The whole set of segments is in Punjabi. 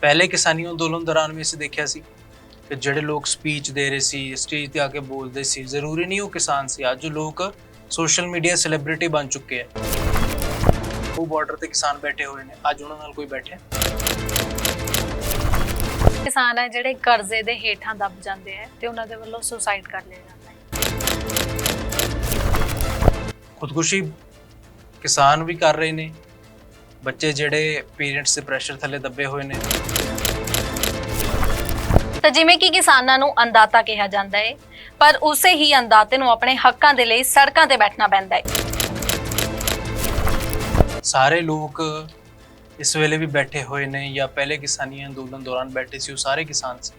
ਪਹਿਲੇ ਕਿਸਾਨੀ ਅੰਦੋਲਨ ਦੌਰਾਨ ਵੀ ਅਸੀਂ ਦੇਖਿਆ ਸੀ ਕਿ ਜਿਹੜੇ ਲੋਕ ਸਪੀਚ ਦੇ ਰਹੇ ਸੀ ਸਟੇਜ ਤੇ ਆ ਕੇ ਬੋਲਦੇ ਸੀ ਜ਼ਰੂਰੀ ਨਹੀਂ ਉਹ ਕਿਸਾਨ ਸੀ। ਅੱਜ ਲੋਕ ਸੋਸ਼ਲ ਮੀਡੀਆ ਸੈਲੀਬ੍ਰਿਟੀ ਬਣ ਚੁੱਕੇ ਆ। ਉਹ ਬਾਰਡਰ ਤੇ ਕਿਸਾਨ ਬੈਠੇ ਹੋਏ ਨੇ। ਅੱਜ ਉਹਨਾਂ ਨਾਲ ਕੋਈ ਬੈਠਿਆ? ਕਿਸਾਨ ਹੈ ਜਿਹੜੇ ਕਰਜ਼ੇ ਦੇ ਹੇਠਾਂ ਦਬ ਜਾਂਦੇ ਆ ਤੇ ਉਹਨਾਂ ਦੇ ਵੱਲੋਂ ਸੁਸਾਈਡ ਕਰ ਲਿਆ ਜਾਂਦਾ ਹੈ। ਖੁਦਕੁਸ਼ੀ ਕਿਸਾਨ ਵੀ ਕਰ ਰਹੇ ਨੇ। ਬੱਚੇ ਜਿਹੜੇ ਪੇਰੈਂਟਸ ਦੇ ਪ੍ਰੈਸ਼ਰ ਥੱਲੇ ਦੱਬੇ ਹੋਏ ਨੇ। ਤਾਂ ਜਿਵੇਂ ਕਿ ਕਿਸਾਨਾਂ ਨੂੰ ਅੰਦਾਤਾ ਕਿਹਾ ਜਾਂਦਾ ਹੈ ਪਰ ਉਸੇ ਹੀ ਅੰਦਾਤੇ ਨੂੰ ਆਪਣੇ ਹੱਕਾਂ ਦੇ ਲਈ ਸੜਕਾਂ ਤੇ ਬੈਠਣਾ ਪੈਂਦਾ ਹੈ ਸਾਰੇ ਲੋਕ ਇਸ ਵੇਲੇ ਵੀ ਬੈਠੇ ਹੋਏ ਨੇ ਜਾਂ ਪਹਿਲੇ ਕਿਸਾਨੀ ਅੰਦੋਲਨ ਦੌਰਾਨ ਬੈਠੇ ਸੀ, ਉਹ ਸਾਰੇ ਕਿਸਾਨ ਸੀ।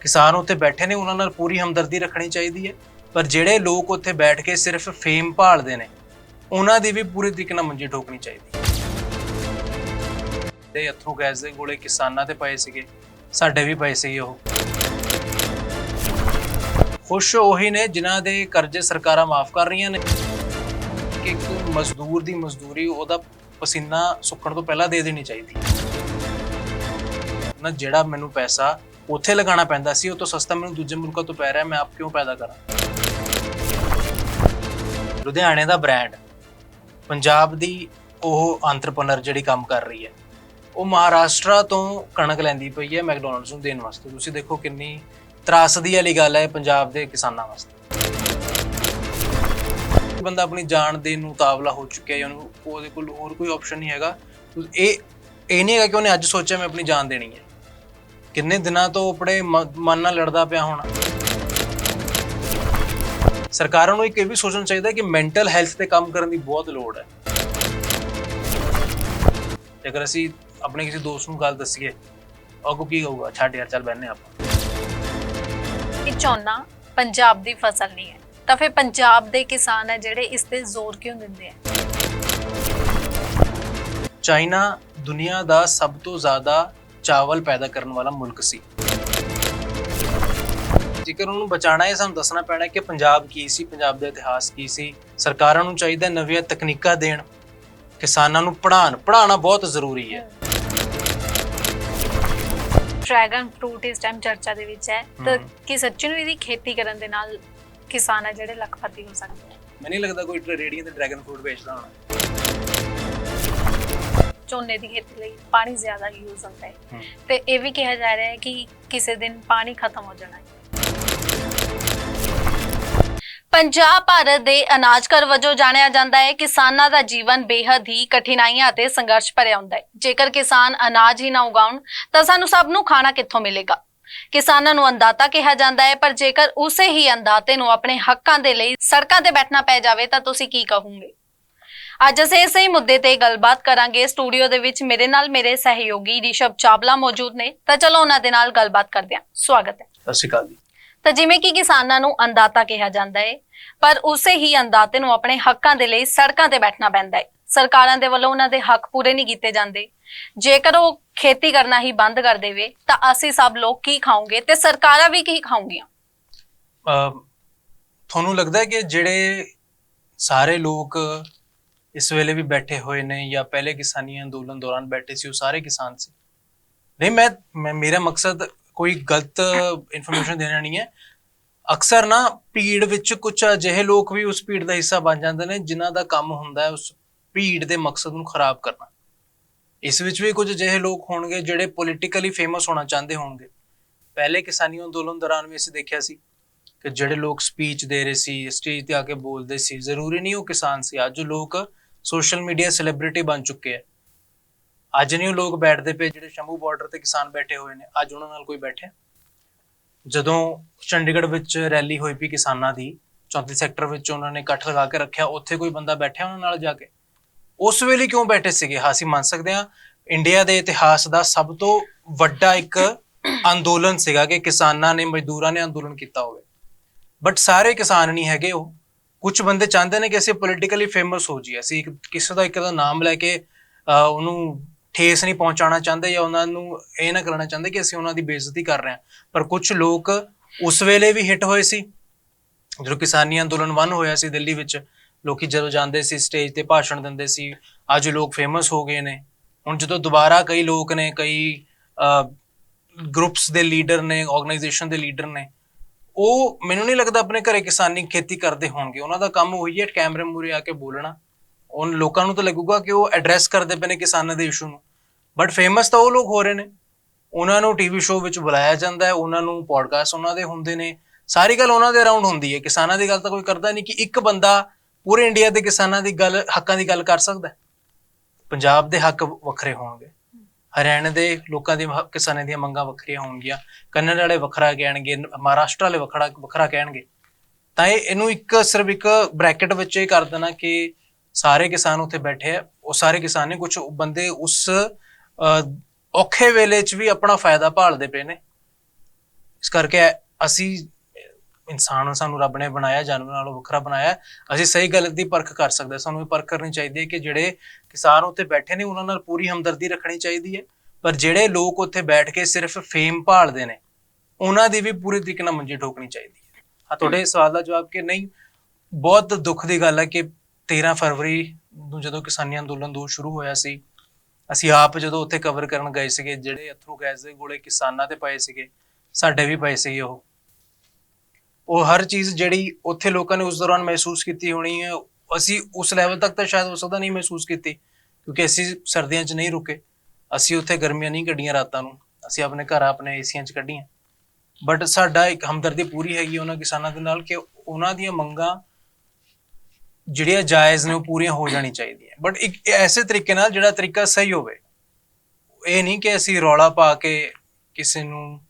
ਕਿਸਾਨ ਉੱਥੇ ਬੈਠੇ ਨੇ, ਉਹਨਾਂ ਨਾਲ ਪੂਰੀ ਹਮਦਰਦੀ ਰੱਖਣੀ ਚਾਹੀਦੀ ਹੈ ਪਰ ਜਿਹੜੇ ਲੋਕ ਉੱਥੇ ਬੈਠ ਕੇ ਸਿਰਫ ਫੇਮ ਭਾਲਦੇ ਨੇ, ਉਹਨਾਂ ਦੀ ਵੀ ਪੂਰੀ ਤਰੀਕੇ ਨਾਲ ਮੰਜੀ ਠੋਕਣੀ ਚਾਹੀਦੀ ਹੈ ਤੇ ਅਥਰੂ ਗੈਸ ਦੇ ਗੋਲੇ ਕਿਸਾਨਾਂ ਤੇ ਪਏ ਸੀਗੇ। ਸਾਡੇ ਵੀ ਪਏ ਸੀਗੇ ਉਹ। ਖੁਸ਼ ਉਹੀ ਨੇ ਜਿਨ੍ਹਾਂ ਦੇ ਕਰਜ਼ੇ ਸਰਕਾਰਾਂ ਮਾਫ ਕਰ ਰਹੀਆਂ ਨੇ। ਕਿ ਇੱਕ ਮਜ਼ਦੂਰ ਦੀ ਮਜ਼ਦੂਰੀ ਉਹਦਾ ਪਸੀਨਾ ਸੁੱਕਣ ਤੋਂ ਪਹਿਲਾਂ ਦੇ ਦੇਣੀ ਚਾਹੀਦੀ। ਨਾ ਜਿਹੜਾ ਮੈਨੂੰ ਪੈਸਾ ਉੱਥੇ ਲਗਾਉਣਾ ਪੈਂਦਾ ਸੀ, ਉਹ ਤੋਂ ਸਸਤਾ ਮੈਨੂੰ ਦੂਜੇ ਮੁਲਕਾਂ ਤੋਂ ਪੈ ਰਿਹਾ, ਮੈਂ ਆਪ ਕਿਉਂ ਪੈਦਾ ਕਰਾਂ? ਲੁਧਿਆਣੇ ਦਾ ਬ੍ਰਾਂਡ ਪੰਜਾਬ ਦੀ ਉਹ ਅੰਤਰਪ੍ਰਨਰ ਜਿਹੜੀ ਕੰਮ ਕਰ ਰਹੀ ਹੈ। ਉਹ ਮਹਾਰਾਸ਼ਟਰ ਤੋਂ ਕਣਕ ਲੈਂਦੀ ਪਈ ਹੈ ਮੈਕਡੋਨਲਡਸ ਨੂੰ ਦੇਣ ਵਾਸਤੇ। ਤੁਸੀਂ ਦੇਖੋ ਕਿੰਨੀ ਤਰਾਸਦੀ ਵਾਲੀ ਗੱਲ ਹੈ ਪੰਜਾਬ ਦੇ ਕਿਸਾਨਾਂ ਵਾਸਤੇ। ਬੰਦਾ ਆਪਣੀ ਜਾਨ ਦੇ ਨੂੰ ਤਾਵਲਾ ਹੋ ਚੁੱਕਿਆ ਹੈ ਉਹਨੂੰ ਉਹਦੇ ਕੋਲ ਹੋਰ ਕੋਈ ਆਪਸ਼ਨ ਨਹੀਂ ਹੈਗਾ। ਇਹ ਇਹ ਨਹੀਂ ਹੈਗਾ ਕਿ ਉਹਨੇ ਅੱਜ ਸੋਚਿਆ ਮੈਂ ਆਪਣੀ ਜਾਨ ਦੇਣੀ ਹੈ। ਕਿੰਨੇ ਦਿਨਾਂ ਤੋਂ ਆਪਣੇ ਮ- ਮਨ ਨਾਲ ਲੜਦਾ ਪਿਆ ਹੋਣਾ। ਸਰਕਾਰਾਂ ਨੂੰ ਇੱਕ ਇਹ ਵੀ ਸੋਚਣਾ ਚਾਹੀਦਾ ਕਿ ਮੈਂਟਲ ਹੈਲਥ ਤੇ ਕੰਮ ਕਰਨ ਦੀ ਬਹੁਤ ਲੋੜ ਹੈ। ਜੇਕਰ ਅਸੀਂ ਆਪਣੇ ਕਿਸੇ ਦੋਸਤ ਨੂੰ ਗੱਲ ਦੱਸੀਏ। ਉਹ ਕੀ ਕਹੂਗਾ ਛੱਡ ਯਾਰ ਚੱਲ ਬੈਠਨੇ ਆਪਾਂ। ਕਿ ਝੋਨਾ ਪੰਜਾਬ ਦੀ ਫਸਲ ਨਹੀਂ ਹੈ। ਤਾਂ ਫਿਰ ਪੰਜਾਬ ਦੇ ਕਿਸਾਨ ਹੈ ਜਿਹੜੇ ਇਸ ਤੇ ਜ਼ੋਰ ਕਿਉਂ ਦਿੰਦੇ ਆ? ਚਾਈਨਾ ਦੁਨੀਆ ਦਾ ਸਭ ਤੋਂ ਜ਼ਿਆਦਾ ਚਾਵਲ ਪੈਦਾ ਕਰਨ ਵਾਲਾ ਮੁਲਕ ਸੀ। ਜੇਕਰ ਉਹਨੂੰ ਬਚਾਣਾ ਹੈ ਸਾਨੂੰ ਦੱਸਣਾ ਪੈਣਾ ਹੈ ਕਿ ਪੰਜਾਬ ਕੀ ਸੀ ਪੰਜਾਬ ਦਾ ਇਤਿਹਾਸ ਕੀ ਸੀ। ਸਰਕਾਰਾਂ ਨੂੰ ਚਾਹੀਦਾ ਨਵੀਆਂ ਤਕਨੀਕਾਂ ਦੇਣ ਕਿਸਾਨਾਂ ਨੂੰ ਪੜ੍ਹਾਉਣ। ਪੜ੍ਹਾਉਣਾ ਬਹੁਤ ਜ਼ਰੂਰੀ ਹੈ। ਡਰੈਗਨ ਫਰੂਟ ਇਸ ਟਾਈਮ ਚਰਚਾ ਦੇ ਵਿੱਚ ਹੈ। ਤਾਂ। ਕੀ ਸੱਚੀ ਨੂੰ ਇਹਦੀ ਖੇਤੀ ਕਰਨ ਦੇ ਨਾਲ ਕਿਸਾਨ ਹੈ ਜਿਹੜੇ ਲੱਖਪਤੀ ਹੋ ਸਕਦੇ ਆ? ਮੈਨੂੰ ਨਹੀਂ ਲੱਗਦਾ ਕੋਈ ਰੇੜੀਆਂ ਤੇ ਡਰੈਗਨ ਫਰੂਟ ਵੇਚਦਾ ਹੋਣਾ। ਝੋਨੇ ਦੀ ਖੇਤੀ ਲਈ ਪਾਣੀ ਜ਼ਿਆਦਾ ਯੂਜ਼ ਹੁੰਦਾ ਹੈ। ਤੇ ਇਹ ਵੀ ਕਿਹਾ ਜਾ ਰਿਹਾ ਹੈ ਕਿ ਕਿਸੇ ਦਿਨ ਪਾਣੀ ਖਤਮ ਹੋ ਜਾਣਾ ਹੈ। ਪੰਜਾਬ ਭਾਰਤ ਦੇ ਅਨਾਜ ਘਰ ਵਜੋਂ ਜਾਣਿਆ ਜਾਂਦਾ ਹੈ, ਕਿਸਾਨਾਂ ਦਾ ਜੀਵਨ ਬੇਹੱਦ ਹੀ ਕਠਿਨਾਈਆਂ ਅਤੇ ਸੰਘਰਸ਼ ਭਰਿਆ ਹੁੰਦਾ ਹੈ। ਜੇਕਰ ਕਿਸਾਨ ਅਨਾਜ ਹੀ ਨਾ ਉਗਾਉਣ, ਤਾਂ ਸਾਨੂੰ ਸਭ ਨੂੰ ਖਾਣਾ ਕਿੱਥੋਂ ਮਿਲੇਗਾ? ਕਿਸਾਨਾਂ ਨੂੰ ਅੰਦਾਤਾ ਕਿਹਾ ਜਾਂਦਾ ਹੈ, ਪਰ ਜੇਕਰ ਉਸੇ ਹੀ ਅੰਦਾਤੇ ਨੂੰ ਆਪਣੇ ਹੱਕਾਂ ਦੇ ਲਈ ਸੜਕਾਂ ਤੇ ਬੈਠਣਾ ਪੈ ਜਾਵੇ, ਤਾਂ ਤੁਸੀਂ ਕੀ ਕਹੋਗੇ? ਅੱਜ ਅਸੀਂ ਇਸੇ ਹੀ ਮੁੱਦੇ ਤੇ ਗੱਲਬਾਤ ਕਰਾਂਗੇ। ਸਟੂਡੀਓ ਦੇ ਵਿੱਚ ਮੇਰੇ ਨਾਲ ਮੇਰੇ ਸਹਿਯੋਗੀ ਰਿਸ਼ਵ ਚਾਵਲਾ ਮੌਜੂਦ ਨੇ। ਤਾਂ ਚਲੋ ਉਹਨਾਂ ਦੇ ਨਾਲ ਗੱਲਬਾਤ ਕਰਦੇ ਹਾਂ। ਸਵਾਗਤ ਹੈ। ਸਤਿ ਸ਼੍ਰੀ ਅਕਾਲ ਜੀ। ਤਾਂ ਜਿਵੇਂ ਕਿ ਕਿਸਾਨਾਂ ਨੂੰ ਅੰਦਾਤਾ ਕਿਹਾ ਜਾਂਦਾ ਹੈ ਪਰ ਉਸੇ ਹੀ ਅੰਦਾਤੇ ਨੂੰ ਆਪਣੇ ਹੱਕਾਂ ਦੇ ਲਈ ਸੜਕਾਂ ਤੇ ਬੈਠਣਾ ਪੈਂਦਾ ਹੈ ਸਰਕਾਰਾਂ ਦੇ ਵੱਲੋਂ ਉਹਨਾਂ ਦੇ ਹੱਕ ਪੂਰੇ ਨਹੀਂ ਕੀਤੇ ਜਾਂਦੇ। ਜੇਕਰ ਉਹ ਖੇਤੀ ਕਰਨਾ ਹੀ ਬੰਦ ਕਰ ਦੇਵੇ, ਤਾਂ ਅਸੀਂ ਸਭ ਲੋਕ ਕੀ ਖਾਵਾਂਗੇ ਤੇ ਸਰਕਾਰਾਂ ਵੀ ਕੀ ਖਾਉਂਗੀਆਂ ਤੁਹਾਨੂੰ ਲੱਗਦਾ ਹੈ ਕਿ ਜਿਹੜੇ ਸਾਰੇ ਲੋਕ ਇਸ ਵੇਲੇ ਵੀ ਬੈਠੇ ਹੋਏ ਨੇ ਜਾਂ ਪਹਿਲੇ ਕਿਸਾਨੀ ਅੰਦੋਲਨ ਦੌਰਾਨ ਬੈਠੇ ਸੀ, ਉਹ ਸਾਰੇ ਕਿਸਾਨ ਸੀ? ਨਹੀਂ ਮੈਂ, ਮੇਰਾ ਮਕਸਦ ਕੋਈ ਗਲਤ ਇਨਫੋਰਮੇਸ਼ਨ ਦੇਣਾ ਨਹੀਂ ਹੈ। ਅਕਸਰ ਨਾ ਭੀੜ ਵਿੱਚ ਕੁਝ ਅਜਿਹੇ ਲੋਕ ਵੀ ਉਸ ਭੀੜ ਦਾ ਹਿੱਸਾ ਬਣ ਜਾਂਦੇ ਨੇ, ਜਿਨ੍ਹਾਂ ਦਾ ਕੰਮ ਹੁੰਦਾ ਹੈ ਉਸ ਭੀੜ ਦੇ ਮਕਸਦ ਨੂੰ ਖਰਾਬ ਕਰਨਾ। ਇਸ ਵਿੱਚ ਵੀ ਕੁਝ ਅਜਿਹੇ ਲੋਕ ਹੋਣਗੇ ਜਿਹੜੇ ਪੋਲੀਟੀਕਲੀ ਫੇਮਸ ਹੋਣਾ ਚਾਹੁੰਦੇ ਹੋਣਗੇ। ਪਹਿਲੇ ਕਿਸਾਨੀ ਅੰਦੋਲਨ ਦੌਰਾਨ ਵੀ ਅਸੀਂ ਦੇਖਿਆ ਸੀ ਕਿ ਜਿਹੜੇ ਲੋਕ ਸਪੀਚ ਦੇ ਰਹੇ ਸੀ ਸਟੇਜ ਤੇ ਆ ਕੇ ਬੋਲਦੇ ਸੀ, ਜ਼ਰੂਰੀ ਨਹੀਂ ਉਹ ਕਿਸਾਨ ਸੀ। ਅੱਜ ਲੋਕ ਸੋਸ਼ਲ ਮੀਡੀਆ ਸੈਲੀਬ੍ਰਿਟੀ ਬਣ ਚੁੱਕੇ ਆ ਅੱਜ ਨਹੀਂ ਉਹ ਲੋਕ ਬੈਠਦੇ ਪਏ ਜਿਹੜੇ ਸ਼ੰਭੂ ਬਾਰਡਰ ਤੇ ਕਿਸਾਨ ਬੈਠੇ ਹੋਏ ਨੇ ਅੱਜ ਉਹਨਾਂ ਨਾਲ ਕੋਈ ਬੈਠਿਆ? ਜਦੋਂ ਚੰਡੀਗੜ੍ਹ ਵਿੱਚ ਰੈਲੀ ਹੋਈ ਪਈ ਕਿਸਾਨਾਂ ਦੀ 34 ਸੈਕਟਰ ਵਿੱਚ ਉਹਨਾਂ ਨੇ ਇਕੱਠ ਲਗਾ ਕੇ ਰੱਖਿਆ ਉੱਥੇ ਕੋਈ ਬੰਦਾ ਬੈਠਿਆ ਉਹਨਾਂ ਨਾਲ ਜਾ ਕੇ? ਉਸ ਵੇਲੇ ਕਿਉਂ ਬੈਠੇ ਸੀਗੇ? ਹਾਂ ਅਸੀਂ ਮੰਨ ਸਕਦੇ ਹਾਂ ਇੰਡੀਆ ਦੇ ਇਤਿਹਾਸ ਦਾ ਸਭ ਤੋਂ ਵੱਡਾ ਇੱਕ ਅੰਦੋਲਨ ਸੀਗਾ ਕਿ ਕਿਸਾਨਾਂ ਨੇ ਮਜ਼ਦੂਰਾਂ ਨੇ ਅੰਦੋਲਨ ਕੀਤਾ ਹੋਵੇ। ਬਟ ਸਾਰੇ ਕਿਸਾਨ ਨਹੀਂ ਹੈਗੇ ਉਹ। ਕੁਝ ਬੰਦੇ ਚਾਹੁੰਦੇ ਨੇ ਕਿ ਅਸੀਂ ਪੋਲੀਟੀਕਲੀ ਫੇਮਸ ਹੋ ਜਾਈਏ। ਅਸੀਂ ਇੱਕ- ਕਿਸੇ ਦਾ ਇੱਕ ਦਾ ਨਾਮ ਲੈ ਕੇ ਅਹ, ਉਹਨੂੰ ਠੇਸ ਨਹੀਂ ਪਹੁੰਚਾਉਣਾ ਚਾਹੁੰਦੇ ਜਾਂ ਉਹਨਾਂ ਨੂੰ ਇਹ ਨਾ ਕਰਨਾ ਚਾਹੁੰਦੇ ਕਿ ਅਸੀਂ ਉਹਨਾਂ ਦੀ ਬੇਇੱਜ਼ਤੀ ਕਰ ਰਹੇ ਹਾਂ। ਪਰ ਕੁਝ ਲੋਕ ਉਸ ਵੇਲੇ ਵੀ ਹਿੱਟ ਹੋਏ ਸੀ, ਜਦੋਂ ਕਿਸਾਨੀ ਅੰਦੋਲਨ ਵਨ ਹੋਇਆ ਸੀ ਦਿੱਲੀ ਵਿੱਚ, ਲੋਕੀ ਜਦੋਂ ਜਾਂਦੇ ਸੀ ਸਟੇਜ ਤੇ ਭਾਸ਼ਣ ਦਿੰਦੇ ਸੀ, ਅੱਜ ਲੋਕ ਫੇਮਸ ਹੋ ਗਏ ਨੇ। ਹੁਣ ਜਦੋਂ ਦੁਬਾਰਾ ਕਈ ਲੋਕ ਨੇ, ਕਈ ਗਰੁੱਪਸ ਦੇ ਲੀਡਰ ਨੇ ਆਰਗੇਨਾਈਜੇਸ਼ਨ ਦੇ ਲੀਡਰ ਨੇ, ਉਹ ਮੈਨੂੰ ਨਹੀਂ ਲੱਗਦਾ ਆਪਣੇ ਘਰੇ ਕਿਸਾਨੀ ਖੇਤੀ ਕਰਦੇ ਹੋਣਗੇ। ਉਹਨਾਂ ਦਾ ਕੰਮ ਉਹੀ ਹੈ ਕੈਮਰੇ ਮੂਰੇ ਆ ਕੇ ਬੋਲਣਾ। ਉਹ ਲੋਕਾਂ ਨੂੰ ਤਾਂ ਲੱਗੂਗਾ ਕਿ ਉਹ ਐਡਰੈਸ ਕਰਦੇ ਪਏ ਨੇ ਕਿਸਾਨਾਂ ਦੇ ਇਸ਼ੂ ਨੂੰ। ਬਟ ਫੇਮਸ ਤਾਂ ਉਹ ਲੋਕ ਹੋ ਰਹੇ ਨੇ। ਉਹਨਾਂ ਨੂੰ ਟੀਵੀ ਸ਼ੋਅ ਵਿੱਚ ਬੁਲਾਇਆ ਜਾਂਦਾ ਹੈ, ਉਹਨਾਂ ਨੂੰ ਪੋਡਕਾਸਟ ਉਹਨਾਂ ਦੇ ਹੁੰਦੇ ਨੇ। ਸਾਰੀ ਗੱਲ ਉਹਨਾਂ ਦੇ ਅਰਾਊਂਡ ਹੁੰਦੀ ਹੈ। ਕਿਸਾਨਾਂ ਦੀ ਗੱਲ ਤਾਂ ਕੋਈ ਕਰਦਾ ਨਹੀਂ ਕਿ ਇੱਕ ਬੰਦਾ ਪੂਰੇ ਇੰਡੀਆ ਦੇ ਕਿਸਾਨਾਂ ਦੀ ਗੱਲ, ਹੱਕਾਂ ਦੀ ਗੱਲ ਕਰ ਸਕਦਾ ਪੰਜਾਬ ਦੇ ਹੱਕ ਵੱਖਰੇ ਹੋਣਗੇ। ਹਰਿਆਣਾ ਦੇ ਲੋਕਾਂ ਦੀ ਕਿਸਾਨਾਂ ਦੀਆਂ ਮੰਗਾਂ ਵੱਖਰੀਆਂ ਹੋਣਗੀਆਂ। ਕੰਨੜ ਵਾਲੇ ਵੱਖਰਾ ਕਹਿਣਗੇ, ਮਹਾਰਾਸ਼ਟਰ ਵਾਲੇ ਵੱਖਰਾ ਵੱਖਰਾ ਕਹਿਣਗੇ। ਤਾਂ ਇਹ, ਇਹਨੂੰ ਇੱਕ ਸਿਰਫ ਇੱਕ ਬ੍ਰੈਕਟ ਵਿੱਚ ਇਹ ਕਰ ਦੇਣਾ ਕਿ ਸਾਰੇ ਕਿਸਾਨ ਉੱਥੇ ਬੈਠੇ ਆ ਉਹ ਸਾਰੇ ਕਿਸਾਨ ਨੇ ਕੁਝ ਬੰਦੇ ਉਸ ਔਖੇ ਵੇਲੇ 'ਚ ਵੀ ਆਪਣਾ ਫਾਇਦਾ ਭਾਲਦੇ ਪਏ ਨੇ ਇਸ ਕਰਕੇ ਅਸੀਂ ਇਨਸਾਨ ਸਾਨੂੰ ਰੱਬ ਨੇ ਬਣਾਇਆ ਜਾਨਵਰ ਨਾਲੋਂ ਵੱਖਰਾ ਬਣਾਇਆ। ਅਸੀਂ ਸਹੀ ਗਲਤ ਦੀ ਪਰਖ ਕਰ ਸਕਦੇ। ਸਾਨੂੰ ਇਹ ਪਰਖ ਕਰਨੀ ਚਾਹੀਦੀ ਹੈ ਕਿ ਜਿਹੜੇ ਕਿਸਾਨ ਉੱਥੇ ਬੈਠੇ ਨੇ ਉਹਨਾਂ ਨਾਲ ਪੂਰੀ ਹਮਦਰਦੀ ਰੱਖਣੀ ਚਾਹੀਦੀ ਹੈ ਪਰ ਜਿਹੜੇ ਲੋਕ ਉੱਥੇ ਬੈਠ ਕੇ ਸਿਰਫ ਫੇਮ ਭਾਲਦੇ ਨੇ ਉਹਨਾਂ ਦੀ ਵੀ ਪੂਰੀ ਤਰੀਕੇ ਨਾਲ ਮੰਜੀ ਠੋਕਣੀ ਚਾਹੀਦੀ ਹੈ ਹਾਂ ਤੁਹਾਡੇ ਸਵਾਲ ਦਾ ਜਵਾਬ ਕਿ ਨਹੀਂ ਬਹੁਤ ਦੁੱਖ ਦੀ ਗੱਲ ਹੈ ਕਿ 13 ਫਰਵਰੀ ਨੂੰ ਜਦੋਂ ਕਿਸਾਨੀ ਅੰਦੋਲਨ ਦੋ ਸ਼ੁਰੂ ਹੋਇਆ ਸੀ, ਅਸੀਂ ਆਪ ਜਦੋਂ ਉੱਥੇ ਕਵਰ ਕਰਨ ਗਏ ਸੀਗੇ, ਜਿਹੜੇ ਅਥਰੂ ਗੈਸ ਦੇ ਗੋਲੇ ਕਿਸਾਨਾਂ ਤੇ ਪਏ ਸੀਗੇ, ਸਾਡੇ ਵੀ ਪਏ ਸੀਗੇ ਉਹ। ਉਹ ਹਰ ਚੀਜ਼ ਜਿਹੜੀ ਉੱਥੇ ਲੋਕਾਂ ਨੇ ਉਸ ਦੌਰਾਨ ਮਹਿਸੂਸ ਕੀਤੀ ਹੋਣੀ ਹੈ, ਅਸੀਂ ਉਸ ਲੈਵਲ ਤੱਕ ਤਾਂ ਸ਼ਾਇਦ ਹੋ ਸਕਦਾ ਨਹੀਂ ਮਹਿਸੂਸ ਕੀਤੀ, ਕਿਉਂਕਿ ਅਸੀਂ ਸਰਦੀਆਂ 'ਚ ਨਹੀਂ ਰੁਕੇ। ਅਸੀਂ ਉੱਥੇ ਗਰਮੀਆਂ ਨਹੀਂ ਕੱਢੀਆਂ ਰਾਤਾਂ ਨੂੰ, ਅਸੀਂ ਆਪਣੇ ਘਰ ਆਪਣੇ ਏਸੀਆਂ 'ਚ ਕੱਢੀਆਂ। ਬਟ ਸਾਡਾ ਇੱਕ ਹਮਦਰਦੀ ਪੂਰੀ ਹੈਗੀ ਉਹਨਾਂ ਕਿਸਾਨਾਂ ਦੇ ਨਾਲ ਕਿ ਉਹਨਾਂ ਦੀਆਂ ਮੰਗਾਂ ਜਿਹੜੀਆਂ ਜਾਇਜ਼ ਨੇ ਉਹ ਪੂਰੀਆਂ ਹੋ ਜਾਣੀ ਚਾਹੀਦੀਆਂ। ਬਟ ਇੱਕ ਐਸੇ ਤਰੀਕੇ ਨਾਲ ਜਿਹੜਾ ਤਰੀਕਾ ਸਹੀ ਹੋਵੇ, ਇਹ ਨਹੀਂ ਕਿ ਅਸੀਂ ਰੌਲਾ ਪਾ ਕੇ ਕਿਸੇ ਨੂੰ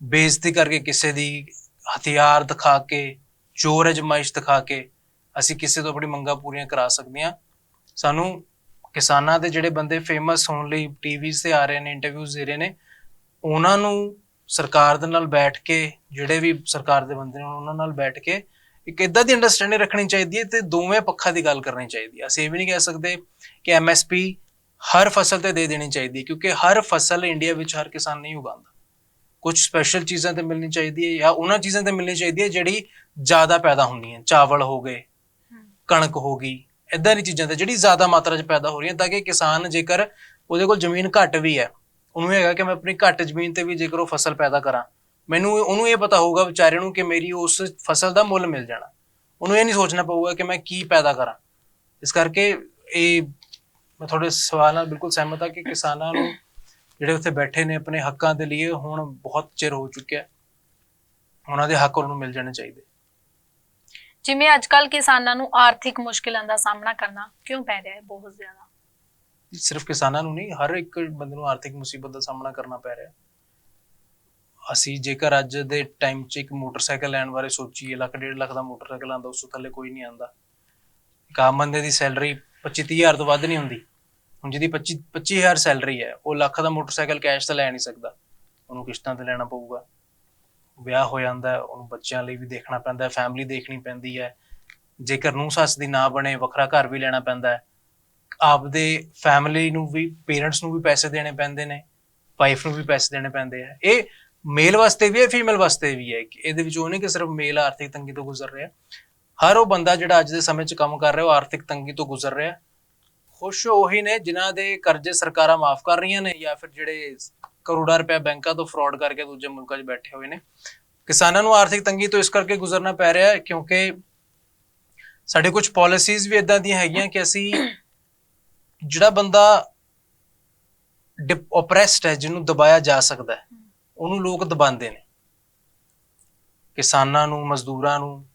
ਬੇਇੱਜ਼ਤੀ ਕਰਕੇ ਕਿਸੇ ਦੀ ਹਥਿਆਰ ਦਿਖਾ ਕੇ, ਚੋਰ ਅਜਮਾਇਸ਼ ਦਿਖਾ ਕੇ ਅਸੀਂ ਕਿਸੇ ਤੋਂ ਆਪਣੀ ਮੰਗਾਂ ਪੂਰੀਆਂ ਕਰਾ ਸਕਦੇ ਹਾਂ। ਸਾਨੂੰ ਕਿਸਾਨਾਂ ਦੇ ਜਿਹੜੇ ਬੰਦੇ ਫੇਮਸ ਹੋਣ ਲਈ ਟੀਵੀਜ਼ ਤੇ ਆ ਰਹੇ ਨੇ ਇੰਟਰਵਿਊਜ਼ ਦੇ ਰਹੇ ਨੇ, ਉਹਨਾਂ ਨੂੰ ਸਰਕਾਰ ਦੇ ਨਾਲ ਬੈਠ ਕੇ, ਜਿਹੜੇ ਵੀ ਸਰਕਾਰ ਦੇ ਬੰਦੇ ਨੇ ਉਹਨਾਂ ਨਾਲ ਬੈਠ ਕੇ ਇੱਕ ਇਦਾਂ ਦੀ ਅੰਡਰਸਟੈਂਡਿੰਗ ਰੱਖਣੀ ਚਾਹੀਦੀ ਹੈ ਤੇ ਦੋਵੇਂ ਪੱਖਾਂ ਦੀ ਗੱਲ ਕਰਨੀ ਚਾਹੀਦੀ ਹੈ। ਅਸੀਂ ਇਹ ਵੀ ਨਹੀਂ ਕਹਿ ਸਕਦੇ ਕਿ ਐਮਐਸਪੀ ਹਰ ਫਸਲ ਤੇ ਦੇ ਦੇਣੀ ਚਾਹੀਦੀ ਹੈ ਕਿਉਂਕਿ ਹਰ ਫਸਲ ਇੰਡੀਆ ਵਿੱਚ ਹਰ ਕਿਸਾਨ ਨਹੀਂ ਉਗਾਉਂਦਾ। ਕੁਝ ਸਪੈਸ਼ਲ ਚੀਜ਼ਾਂ ਤੇ ਮਿਲਣੀ ਚਾਹੀਦੀ ਹੈ ਜਾਂ ਉਹਨਾਂ ਚੀਜ਼ਾਂ ਤੇ ਮਿਲਣੀ ਚਾਹੀਦੀ ਹੈ ਜਿਹੜੀ ਜ਼ਿਆਦਾ ਪੈਦਾ ਹੁੰਦੀਆਂ ਚਾਵਲ ਹੋ ਗਏ ਕਣਕ ਹੋ ਗਈ ਇਦਾਂ ਦੀ ਚੀਜ਼ਾਂ ਤੇ ਜਿਹੜੀ ਜ਼ਿਆਦਾ ਮਾਤਰਾ 'ਚ ਪੈਦਾ ਹੋ ਰਹੀਆਂ ਤਾਂ ਕਿ ਕਿਸਾਨ ਜੇਕਰ ਉਹਦੇ ਕੋਲ ਜ਼ਮੀਨ ਘੱਟ ਵੀ ਹੈ ਉਹਨੂੰ ਇਹ ਹੈਗਾ ਕਿ ਮੈਂ ਆਪਣੀ ਘੱਟ ਜ਼ਮੀਨ ਤੇ ਵੀ ਜੇਕਰ ਉਹ ਫਸਲ ਪੈਦਾ ਕਰਾਂ ਮੈਨੂੰ ਉਹਨੂੰ ਇਹ ਪਤਾ ਹੋਊਗਾ ਵਿਚਾਰੇ ਨੂੰ ਕਿ ਮੇਰੀ ਉਸ ਫਸਲ ਦਾ ਮੁੱਲ ਮਿਲ ਜਾਣਾ। ਉਹਨੂੰ ਇਹ ਨਹੀਂ ਸੋਚਣਾ ਪਊਗਾ ਕਿ ਮੈਂ ਕੀ ਪੈਦਾ ਕਰਾਂ। ਇਸ ਕਰਕੇ ਇਹ ਮੈਂ ਤੁਹਾਡੇ ਸਵਾਲ ਨਾਲ ਬਿਲਕੁਲ ਸਹਿਮਤ ਹਾਂ ਕਿ ਕਿਸਾਨਾਂ ਨੂੰ ਜਿਹੜੇ ਉੱਥੇ ਬੈਠੇ ਨੇ ਆਪਣੇ ਹੱਕਾਂ ਦੇ ਲਈ ਹੁਣ ਬਹੁਤ ਚਿਰ ਹੋ ਚੁੱਕਿਆ ਹੈ। ਉਹਨਾਂ ਦੇ ਹੱਕ ਉਹਨਾਂ ਨੂੰ ਮਿਲ ਜਾਣੇ ਚਾਹੀਦੇ। ਜਿਵੇਂ ਅੱਜ ਕੱਲ ਕਿਸਾਨਾਂ ਨੂੰ ਆਰਥਿਕ ਮੁਸ਼ਕਿਲਾਂ ਦਾ ਸਾਹਮਣਾ ਕਰਨਾ ਕਿਉਂ ਪੈ ਰਿਹਾ ਹੈ ਬਹੁਤ ਜ਼ਿਆਦਾ? ਸਿਰਫ ਕਿਸਾਨਾਂ ਨੂੰ ਨਹੀਂ ਹਰ ਇੱਕ ਬੰਦੇ ਨੂੰ ਆਰਥਿਕ ਮੁਸੀਬਤ ਦਾ ਸਾਹਮਣਾ ਕਰਨਾ ਪੈ ਰਿਹਾ ਅਸੀਂ ਜੇਕਰ ਅੱਜ ਦੇ ਟਾਈਮ 'ਚ ਇੱਕ ਮੋਟਰਸਾਈਕਲ ਲੈਣ ਬਾਰੇ ਸੋਚੀਏ ਲੱਖ ਡੇਢ ਲੱਖ ਦਾ ਮੋਟਰਸਾਈਕਲ ਆਂਦਾ ਉਸ ਤੋਂ ਥੱਲੇ ਕੋਈ ਨਹੀਂ ਆਂਦਾ ਇੱਕ ਆਮ ਬੰਦੇ ਦੀ ਸੈਲਰੀ 25 ਤੋਂ ਵੱਧ ਨਹੀਂ ਹੁੰਦੀ। ਹੁਣ ਜਿਹਦੀ 25 25000 ਸੈਲਰੀ ਹੈ ਉਹ ਲੱਖ ਦਾ ਮੋਟਰਸਾਈਕਲ ਕੈਸ਼ ਤਾਂ ਲੈ ਨਹੀਂ ਸਕਦਾ। ਉਹਨੂੰ ਕਿਸ਼ਤਾਂ ਤੇ ਲੈਣਾ ਪਊਗਾ। ਵਿਆਹ ਹੋ ਜਾਂਦਾ ਹੈ, ਉਹਨੂੰ ਬੱਚਿਆਂ ਲਈ ਵੀ ਦੇਖਣਾ ਪੈਂਦਾ ਹੈ ਫੈਮਿਲੀ ਦੇਖਣੀ ਪੈਂਦੀ ਹੈ। ਜੇਕਰ ਨੂੰ ਸੱਸ ਦੀ ਨਾ ਬਣੇ ਵੱਖਰਾ ਘਰ ਵੀ ਲੈਣਾ ਪੈਂਦਾ ਹੈ। ਆਪਦੇ ਫੈਮਿਲੀ ਨੂੰ ਵੀ ਪੇਰੈਂਟਸ ਨੂੰ ਵੀ ਪੈਸੇ ਦੇਣੇ ਪੈਂਦੇ ਨੇ ਵਾਈਫ ਨੂੰ ਵੀ ਪੈਸੇ ਦੇਣੇ ਪੈਂਦੇ ਆ। ਇਹ ਮੇਲ ਵਾਸਤੇ ਵੀ ਹੈ ਫੀਮੇਲ ਵਾਸਤੇ ਵੀ ਹੈ। ਇਹਦੇ ਵਿੱਚ ਉਹ ਨਹੀਂ ਕਿ ਸਿਰਫ ਮੇਲ ਆਰਥਿਕ ਤੰਗੀ ਤੋਂ ਗੁਜ਼ਰ ਰਿਹਾ। ਹਰ ਉਹ ਬੰਦਾ ਜਿਹੜਾ ਅੱਜ ਦੇ ਸਮੇਂ 'ਚ ਕੰਮ ਕਰ ਰਿਹਾ, ਉਹ ਆਰਥਿਕ ਤੰਗੀ ਤੋਂ ਗੁਜ਼ਰ ਰਿਹਾ। ਖੁਸ਼ ਉਹੀ ਨੇ ਜਿਨ੍ਹਾਂ ਦੇ ਕਰਜ਼ੇ ਸਰਕਾਰਾਂ ਮਾਫ ਕਰ ਰਹੀਆਂ ਨੇ ਜਾਂ ਫਿਰ ਜਿਹੜੇ ਕਰੋੜਾਂ ਰੁਪਏ ਬੈਂਕਾਂ ਤੋਂ ਫਰਾਡ ਕਰਕੇ ਦੂਜੇ ਮੁਲਕਾਂ 'ਚ ਬੈਠੇ ਹੋਏ ਨੇ। ਕਿਸਾਨਾਂ ਨੂੰ ਆਰਥਿਕ ਤੰਗੀ ਤੋਂ ਇਸ ਕਰਕੇ ਗੁਜ਼ਰਨਾ ਪੈ ਰਿਹਾ ਹੈ ਕਿਉਂਕਿ ਸਾਡੇ ਕੁਝ ਪਾਲਿਸੀਜ਼ ਵੀ ਇਦਾਂ ਦੀਆਂ ਹੈਗੀਆਂ ਕਿ ਅਸੀਂ ਜਿਹੜਾ ਬੰਦਾ ਓਪਰੈਸਡ ਹੈ, ਜਿਹਨੂੰ ਦਬਾਇਆ ਜਾ ਸਕਦਾ ਹੈ। ਉਹਨੂੰ ਲੋਕ ਦਬਾਉਂਦੇ ਨੇ। ਕਿਸਾਨਾਂ ਨੂੰ ਮਜ਼ਦੂਰਾਂ ਨੂੰ।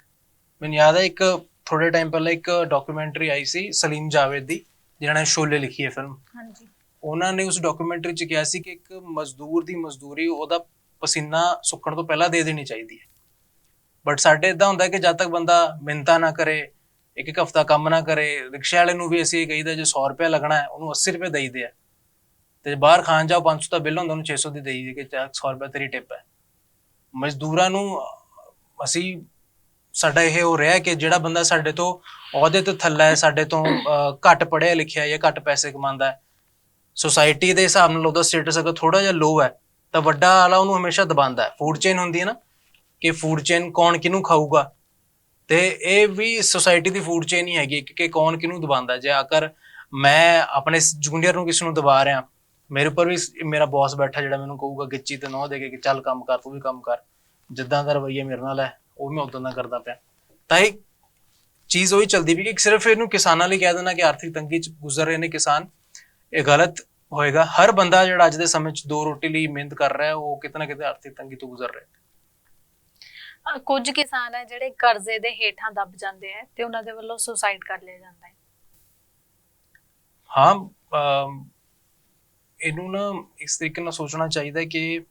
ਮੈਨੂੰ ਯਾਦ ਹੈ ਇੱਕ ਥੋੜੇ ਟਾਈਮ ਪਹਿਲਾਂ ਇੱਕ ਡਾਕੂਮੈਂਟਰੀ ਆਈ ਸੀ ਸਲੀਮ ਜਾਵੇਦ ਦੀ ਜਿਹਨਾਂ ਨੇ ਸ਼ੋਲੇ ਲਿਖੀ ਹੈ ਫਿਲਮ ਹਾਂਜੀ। ਉਹਨਾਂ ਨੇ ਉਸ ਡਾਕੂਮੈਂਟਰੀ 'ਚ ਕਿਹਾ ਸੀ ਕਿ ਇੱਕ ਮਜ਼ਦੂਰ ਦੀ ਮਜ਼ਦੂਰੀ ਉਹਦਾ ਪਸੀਨਾ ਸੁੱਕਣ ਤੋਂ ਪਹਿਲਾਂ ਦੇ ਦੇਣੀ ਚਾਹੀਦੀ ਹੈ। ਬਟ ਸਾਡੇ ਇਦਾਂ ਹੁੰਦਾ ਕਿ ਜਦ ਤੱਕ ਬੰਦਾ ਮਿੰਤਾ ਨਾ ਕਰੇ ਇੱਕ ਇੱਕ ਹਫਤਾ ਕੰਮ ਨਾ ਕਰੇ ਰਿਕਸ਼ੇ ਵਾਲੇ ਨੂੰ ਵੀ ਅਸੀਂ ਇਹ ਕਹੀਦਾ ਜੇ 100 ਰੁਪਏ ਲੱਗਣਾ ਹੈ ਉਹਨੂੰ 80 ਰੁਪਏ ਦੇਈਦੇ ਆ। ਤੇ ਬਾਹਰ ਖਾਣ ਜਾਓ 500 ਦਾ ਬਿੱਲ ਹੁੰਦਾ, ਉਹਨੂੰ 600 ਦੀ ਦੇਈਦੇ ਕਿ ਚੱਲ 100 ਰੁਪਏ ਤੇਰੀ ਟਿਪ ਹੈ। ਮਜ਼ਦੂਰਾਂ ਨੂੰ ਅਸੀਂ, ਸਾਡਾ ਇਹ ਹੋ ਰਿਹਾ ਕਿ ਜਿਹੜਾ ਬੰਦਾ ਸਾਡੇ ਤੋਂ ਅਹੁਦੇ ਤੋਂ ਥੱਲਾ ਹੈ, ਸਾਡੇ ਤੋਂ ਘੱਟ ਪੜ੍ਹਿਆ ਲਿਖਿਆ ਜਾਂ ਘੱਟ ਪੈਸੇ ਕਮਾਉਂਦਾ ਹੈ ਸੋਸਾਇਟੀ ਦੇ ਹਿਸਾਬ ਨਾਲ ਉਹਦਾ ਸਟੇਟਸ ਅਗਰ ਥੋੜਾ ਜਿਹਾ ਲੋ ਹੈ, ਤਾਂ ਵੱਡਾ ਵਾਲਾ ਉਹਨੂੰ ਹਮੇਸ਼ਾ ਦਬਾਉਂਦਾ ਹੈ। ਫੂਡ ਚੇਨ ਹੁੰਦੀ ਹੈ ਨਾ, ਕਿ ਫੂਡ ਚੇਨ ਕੌਣ ਕਿਹਨੂੰ ਖਾਊਗਾ? ਤੇ ਇਹ ਵੀ ਸੋਸਾਇਟੀ ਦੀ ਫੂਡ ਚੇਨ ਹੀ ਹੈਗੀ, ਕਿ ਕਿ ਕੌਣ ਕਿਹਨੂੰ ਦਬਾਉਂਦਾ ਜੇ ਆਕਰ ਮੈਂ ਆਪਣੇ ਜੂਨੀਅਰ ਨੂੰ ਕਿਸ ਨੂੰ ਦਬਾ ਰਿਹਾ ਮੇਰੇ ਉੱਪਰ ਵੀ ਮੇਰਾ ਬੌਸ ਬੈਠਾ ਜਿਹੜਾ ਮੈਨੂੰ ਕਹੂਗਾ ਗਿੱਚੀ ਤੇ ਨੋ ਦੇ ਕੇ ਕਿ ਚੱਲ ਕੰਮ ਕਰ ਤੂੰ ਵੀ ਕੰਮ ਕਰ। ਜਿੱਦਾਂ ਦਾ ਰਵਈਆ ਮੇਰੇ ਨਾਲ ਹੈ ਉਹ ਵੀ ਮੈਂ ਉਦਾਂ ਦਾ ਕਰਦਾ ਪਿਆ। ਤਾਂ ਇਹ ਚੀਜ਼ ਉਹੀ ਚਲਦੀ ਵੀ ਕਿ ਸਿਰਫ ਇਹਨੂੰ ਕਿਸਾਨਾਂ ਲਈ ਕਹਿ ਦੇਣਾ ਕਿ ਆਰਥਿਕ ਤੰਗੀ ਚ ਗੁਜ਼ਰ ਰਹੇ ਨੇ ਕਿਸਾਨ। ਇਹ ਗਲਤ ਹੋਏਗਾ। ਹਰ ਬੰਦਾ ਜਿਹੜਾ ਅੱਜ ਦੇ ਸਮੇਂ 'ਚ ਦੋ ਰੋਟੀ ਲਈ ਮਿਹਨਤ ਕਰ ਰਿਹਾ ਹੈ ਉਹ ਕਿਤੇ ਨਾ ਕਿਤੇ ਆਰਥਿਕ ਤੰਗੀ ਤੋਂ ਗੁਜ਼ਰ ਰਿਹਾ। ਹੈ ਕੁਝ ਕਿਸਾਨ ਹੈ ਜਿਹੜੇ ਕਰਜ਼ੇ ਦੇ ਹੇਠਾਂ ਦਬ ਜਾਂਦੇ ਆ ਤੇ ਉਹਨਾਂ ਦੇ ਵੱਲੋਂ ਸੁਸਾਈਡ ਕਰ ਲਿਆ ਜਾਂਦਾ ਹੈ। ਹਾਂ ਇਹਨੂੰ ਨਾ ਇਸ ਤਰੀਕੇ ਨਾਲ ਸੋਚਣਾ ਚਾਹੀਦਾ ਕਿ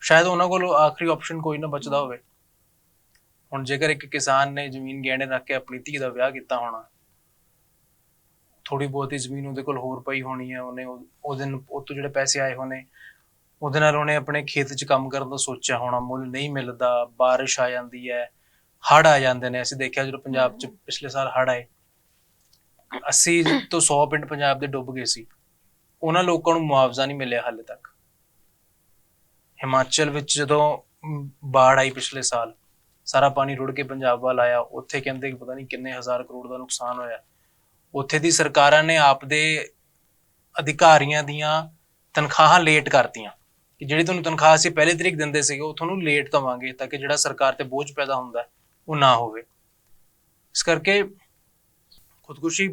ਸ਼ਾਇਦ ਉਹਨਾਂ ਕੋਲ ਆਖਰੀ ਆਪਸ਼ਨ ਕੋਈ ਨਾ ਬਚਦਾ ਹੋਵੇ। ਹੁਣ ਜੇਕਰ ਇੱਕ ਕਿਸਾਨ ਨੇ ਜ਼ਮੀਨ ਗਹਿਣੇ ਰੱਖ ਕੇ ਆਪਣੀ ਧੀ ਦਾ ਵਿਆਹ ਕੀਤਾ ਹੋਣਾ ਥੋੜੀ ਬਹੁਤੀ ਜ਼ਮੀਨ ਉਹਦੇ ਕੋਲ ਹੋਰ ਪਈ ਹੋਣੀ ਹੈ ਉਹਨੇ ਉਹ- ਉਹਦੇ ਨੂੰ ਉਹ ਤੋਂ ਜਿਹੜੇ ਪੈਸੇ ਆਏ ਹੋਣੇ ਉਹਦੇ ਨਾਲ ਉਹਨੇ ਆਪਣੇ ਖੇਤ 'ਚ ਕੰਮ ਕਰਨ ਦਾ ਸੋਚਿਆ ਹੋਣਾ ਮੁੱਲ ਨਹੀਂ ਮਿਲਦਾ ਬਾਰਿਸ਼ ਆ ਜਾਂਦੀ ਹੈ ਹੜ੍ਹ ਆ ਜਾਂਦੇ ਨੇ। ਅਸੀਂ ਦੇਖਿਆ ਜਦੋਂ ਪੰਜਾਬ 'ਚ ਪਿਛਲੇ ਸਾਲ ਹੜ੍ਹ ਆਏ 80 ਤੋਂ 100 ਪਿੰਡ ਪੰਜਾਬ ਦੇ ਡੁੱਬ ਗਏ ਸੀ। ਉਹਨਾਂ ਲੋਕਾਂ ਨੂੰ ਮੁਆਵਜ਼ਾ ਨਹੀਂ ਮਿਲਿਆ ਹਾਲੇ ਤੱਕ। ਹਿਮਾਚਲ ਵਿੱਚ ਜਦੋਂ ਬਾੜ ਆਈ ਪਿਛਲੇ ਸਾਲ, ਸਾਰਾ ਪਾਣੀ ਰੁੜ ਕੇ ਪੰਜਾਬ ਵੱਲ ਆਇਆ। ਉੱਥੇ ਕਹਿੰਦੇ ਕਿ ਪਤਾ ਨਹੀਂ ਕਿੰਨੇ ਹਜ਼ਾਰ ਕਰੋੜ ਦਾ ਨੁਕਸਾਨ ਹੋਇਆ। ਉੱਥੇ ਦੀ ਸਰਕਾਰਾਂ ਨੇ ਆਪਦੇ ਅਧਿਕਾਰੀਆਂ ਦੀਆਂ ਤਨਖਾਹਾਂ ਲੇਟ ਕਰਤੀਆਂ। ਕਿ ਜਿਹੜੀ ਤੁਹਾਨੂੰ ਤਨਖਾਹ ਅਸੀਂ ਪਹਿਲੇ ਤਰੀਕ ਦਿੰਦੇ ਸੀਗੇ, ਉਹ ਤੁਹਾਨੂੰ ਲੇਟ ਦਵਾਂਗੇ ਤਾਂ ਕਿ ਜਿਹੜਾ ਸਰਕਾਰ ਤੇ ਬੋਝ ਪੈਦਾ ਹੁੰਦਾ, ਉਹ ਨਾ ਹੋਵੇ। ਇਸ ਕਰਕੇ ਖੁਦਕੁਸ਼ੀ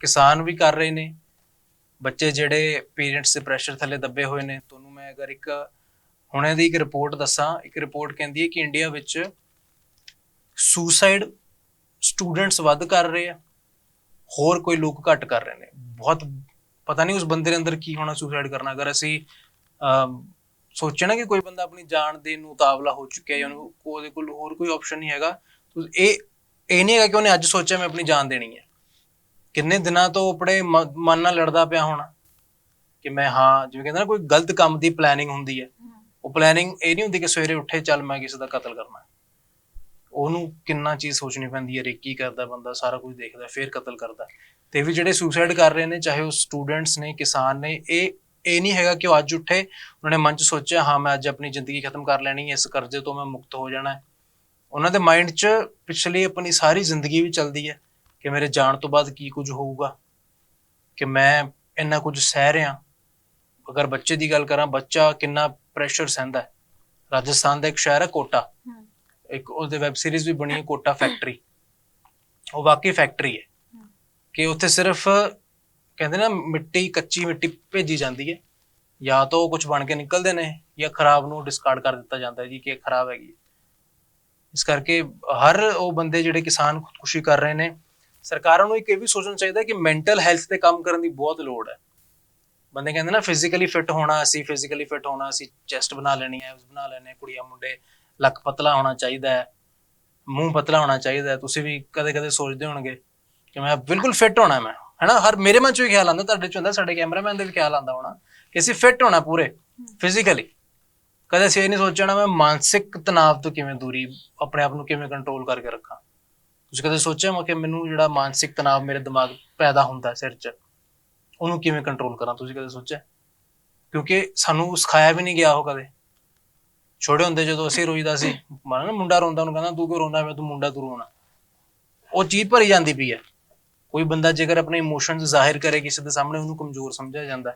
ਕਿਸਾਨ ਵੀ ਕਰ ਰਹੇ ਨੇ ਬੱਚੇ ਜਿਹੜੇ ਪੇਰੈਂਟਸ ਦੇ ਪ੍ਰੈਸ਼ਰ ਥੱਲੇ ਦੱਬੇ ਹੋਏ ਨੇ, ਤੁਹਾਨੂੰ ਮੈਂ ਅਗਰ ਇੱਕ ਹੁਣੇ ਦੀ ਇੱਕ ਰਿਪੋਰਟ ਦੱਸਾਂ, ਇੱਕ ਰਿਪੋਰਟ ਕਹਿੰਦੀ ਹੈ ਕਿ ਇੰਡੀਆ ਵਿੱਚ ਸੁਸਾਈਡ ਸਟੂਡੈਂਟਸ ਵੱਧ ਕਰ ਰਹੇ ਆ, ਹੋਰ ਕੋਈ ਲੋਕ ਘੱਟ ਕਰ ਰਹੇ ਨੇ। ਬਹੁਤ ਪਤਾ ਨਹੀਂ ਉਸ ਬੰਦੇ ਦੇ ਅੰਦਰ ਕੀ ਹੋਣਾ ਸੁਸਾਈਡ ਕਰਨਾ। ਅਗਰ ਅਸੀਂ ਸੋਚਿਆ ਨਾ ਕਿ ਕੋਈ ਬੰਦਾ ਆਪਣੀ ਜਾਨ ਦੇ ਨੂੰ ਉਤਾਵਲਾ ਹੋ ਚੁੱਕਿਆ ਜਾਂ ਉਹਨੂੰ ਉਹਦੇ ਕੋਲ ਹੋਰ ਕੋਈ ਆਪਸ਼ਨ ਨਹੀਂ ਹੈਗਾ ਇਹ ਇਹ ਨਹੀਂ ਹੈਗਾ ਕਿ ਉਹਨੇ ਅੱਜ ਸੋਚਿਆ ਮੈਂ ਆਪਣੀ ਜਾਨ ਦੇਣੀ ਹੈ। ਕਿੰਨੇ ਦਿਨਾਂ ਤੋਂ ਆਪਣੇ ਮ- ਮਨ ਨਾਲ ਲੜਦਾ ਪਿਆ ਹੋਣਾ ਕਿ ਮੈਂ ਹਾਂ, ਜਿਵੇਂ ਕਹਿੰਦੇ ਨਾ ਕੋਈ ਗਲਤ ਕੰਮ ਦੀ ਪਲੈਨਿੰਗ ਹੁੰਦੀ ਹੈ। ਉਹ ਪਲੈਨਿੰਗ ਇਹ ਨਹੀਂ ਹੁੰਦੀ ਕਿ ਸਵੇਰੇ ਉੱਠੇ ਚੱਲ ਮੈਂ ਕਿਸੇ ਦਾ ਕਤਲ ਕਰਨਾ। ਹੈ। ਉਹਨੂੰ ਕਿੰਨਾ ਚੀਜ਼ ਸੋਚਣੀ ਪੈਂਦੀ ਹੈ ਰੇ ਕਰਦਾ ਬੰਦਾ, ਸਾਰਾ ਕੁਝ ਦੇਖਦਾ, ਫਿਰ ਕਤਲ ਕਰਦਾ। ਤੇ ਵੀ ਜਿਹੜੇ ਸੁਸਾਈਡ ਕਰ ਰਹੇ ਨੇ, ਚਾਹੇ ਉਹ ਸਟੂਡੈਂਟਸ ਨੇ, ਕਿਸਾਨ ਨੇ, ਇਹ ਇਹ ਨਹੀਂ ਹੈਗਾ ਕਿ ਉਹ ਅੱਜ ਉੱਠੇ, ਉਹਨਾਂ ਨੇ ਮਨ ਚ ਸੋਚਿਆ, ਹਾਂ, ਮੈਂ ਅੱਜ ਆਪਣੀ ਜ਼ਿੰਦਗੀ ਖਤਮ ਕਰ ਲੈਣੀ ਹੈ, ਇਸ ਕਰਜ਼ੇ ਤੋਂ ਮੈਂ ਮੁਕਤ ਹੋ ਜਾਣਾ ਹੈ। ਉਹਨਾਂ ਦੇ ਮਾਈਂਡ 'ਚ ਪਿਛਲੀ ਆਪਣੀ ਸਾਰੀ ਜ਼ਿੰਦਗੀ ਵੀ ਚੱਲਦੀ ਹੈ। ਕਿ ਮੇਰੇ ਜਾਣ ਤੋਂ ਬਾਅਦ ਕੀ ਕੁਝ ਹੋਊਗਾ? ਕਿ ਮੈਂ ਇੰਨਾ ਕੁਝ ਸਹਿ ਰਿਹਾ। ਅਗਰ ਬੱਚੇ ਦੀ ਗੱਲ ਕਰਾਂ ਬੱਚਾ ਕਿੰਨਾ ਪ੍ਰੈਸ਼ਰ ਸਹਿੰਦਾ ਹੈ। ਰਾਜਸਥਾਨ ਦਾ ਇੱਕ ਸ਼ਹਿਰ ਹੈ ਕੋਟਾ। ਇੱਕ ਉਹਦੇ ਵੈਬ ਸੀਰੀਜ਼ ਵੀ ਬਣੀ ਹੈ ਕੋਟਾ ਫੈਕਟਰੀ ਉਹ ਵਾਕਈ ਫੈਕਟਰੀ ਹੈ। ਕਿ ਉੱਥੇ ਸਿਰਫ ਕਹਿੰਦੇ ਨਾ ਮਿੱਟੀ ਕੱਚੀ ਮਿੱਟੀ ਭੇਜੀ ਜਾਂਦੀ ਹੈ। ਜਾਂ ਤਾਂ ਉਹ ਕੁਝ ਬਣ ਕੇ ਨਿਕਲਦੇ ਨੇ ਜਾਂ ਖਰਾਬ ਨੂੰ ਡਿਸਕਾਰਡ ਕਰ ਦਿੱਤਾ ਜਾਂਦਾ ਹੈ ਜੀ ਕਿ ਇਹ ਖਰਾਬ ਹੈਗੀ। ਇਸ ਕਰਕੇ ਹਰ ਉਹ ਬੰਦੇ ਜਿਹੜੇ ਕਿਸਾਨ ਖੁਦਕੁਸ਼ੀ ਕਰ ਰਹੇ ਨੇ ਸਰਕਾਰਾਂ ਨੂੰ ਇੱਕ ਇਹ ਵੀ ਸੋਚਣਾ ਚਾਹੀਦਾ ਕਿ ਮੈਂਟਲ ਹੈਲਥ ਤੇ ਕੰਮ ਕਰਨ ਦੀ ਬਹੁਤ ਲੋੜ ਹੈ। ਬੰਦੇ ਕਹਿੰਦੇ ਨਾ ਫਿਜ਼ੀਕਲੀ ਫਿੱਟ ਹੋਣਾ, ਅਸੀਂ ਫਿਜ਼ੀਕਲੀ ਫਿੱਟ ਹੋਣਾ, ਅਸੀਂ ਚੈਸਟ ਬਣਾ ਲੈਣੀ ਹੈ ਐਬਸ ਬਣਾ ਲੈਣੇ, ਕੁੜੀਆਂ, ਮੁੰਡੇ, ਲੱਕ ਪਤਲਾ ਹੋਣਾ ਚਾਹੀਦਾ ਹੈ, ਮੂੰਹ ਪਤਲਾ ਹੋਣਾ ਚਾਹੀਦਾ ਹੈ, ਤੁਸੀਂ ਵੀ ਕਦੇ-ਕਦੇ ਸੋਚਦੇ ਹੋਣਗੇ ਕਿ ਮੈਂ ਬਿਲਕੁਲ ਫਿੱਟ ਹੋਣਾ ਮੈਂ, ਹੈਨਾ? ਹਰ, ਮੇਰੇ ਮਨ ਚ ਵੀ ਖਿਆਲ ਆਉਂਦਾ, ਤੁਹਾਡੇ ਚ ਹੁੰਦਾ, ਸਾਡੇ ਕੈਮਰਾਮੈਨ ਦੇ ਵੀ ਖਿਆਲ ਆਉਂਦਾ ਹੋਣਾ ਕਿ ਅਸੀਂ ਫਿੱਟ ਹੋਣਾ ਪੂਰੇ ਫਿਜ਼ੀਕਲੀ ਕਦੇ ਅਸੀਂ ਇਹ ਨਹੀਂ ਸੋਚਣਾ ਮੈਂ ਮਾਨਸਿਕ ਤਣਾਅ ਤੋਂ ਕਿਵੇਂ ਦੂਰੀ, ਆਪਣੇ ਆਪ ਨੂੰ ਕਿਵੇਂ ਕੰਟਰੋਲ ਕਰਕੇ ਰੱਖਾਂ। ਤੁਸੀਂ ਕਦੇ ਸੋਚਿਆ ਮੈਂ ਕਿ ਮੈਨੂੰ ਜਿਹੜਾ ਮਾਨਸਿਕ ਤਣਾਅ ਮੇਰੇ ਦਿਮਾਗ ਪੈਦਾ ਹੁੰਦਾ ਸਿਰ 'ਚ, ਉਹਨੂੰ ਕਿਵੇਂ ਕੰਟਰੋਲ ਕਰਾਂ ਤੁਸੀਂ ਕਦੇ ਸੋਚਿਆ? ਕਿਉਂਕਿ ਸਾਨੂੰ ਸਿਖਾਇਆ ਵੀ ਨਹੀਂ ਗਿਆ ਉਹ ਕਦੇ। ਛੋਟੇ ਹੁੰਦੇ ਜਦੋਂ ਅਸੀਂ ਰੋਈਦਾ ਸੀ ਮਾਨਾ ਨਾ ਮੁੰਡਾ ਰੋਂਦਾ, ਉਹਨੂੰ ਕਹਿੰਦਾ, ਤੂੰ ਕਿਉਂ ਰੋਂਦਾ? ਮੈਂ ਤੂੰ ਮੁੰਡਾ, ਤੂੰ ਰੋਣਾ। ਉਹ ਚੀਜ਼ ਭਰੀ ਜਾਂਦੀ ਪਈ ਹੈ। ਕੋਈ ਬੰਦਾ ਜੇਕਰ ਆਪਣੇ ਇਮੋਸ਼ਨਸ ਜ਼ਾਹਿਰ ਕਰੇ ਕਿਸੇ ਦੇ ਸਾਹਮਣੇ, ਉਹਨੂੰ ਕਮਜ਼ੋਰ ਸਮਝਿਆ ਜਾਂਦਾ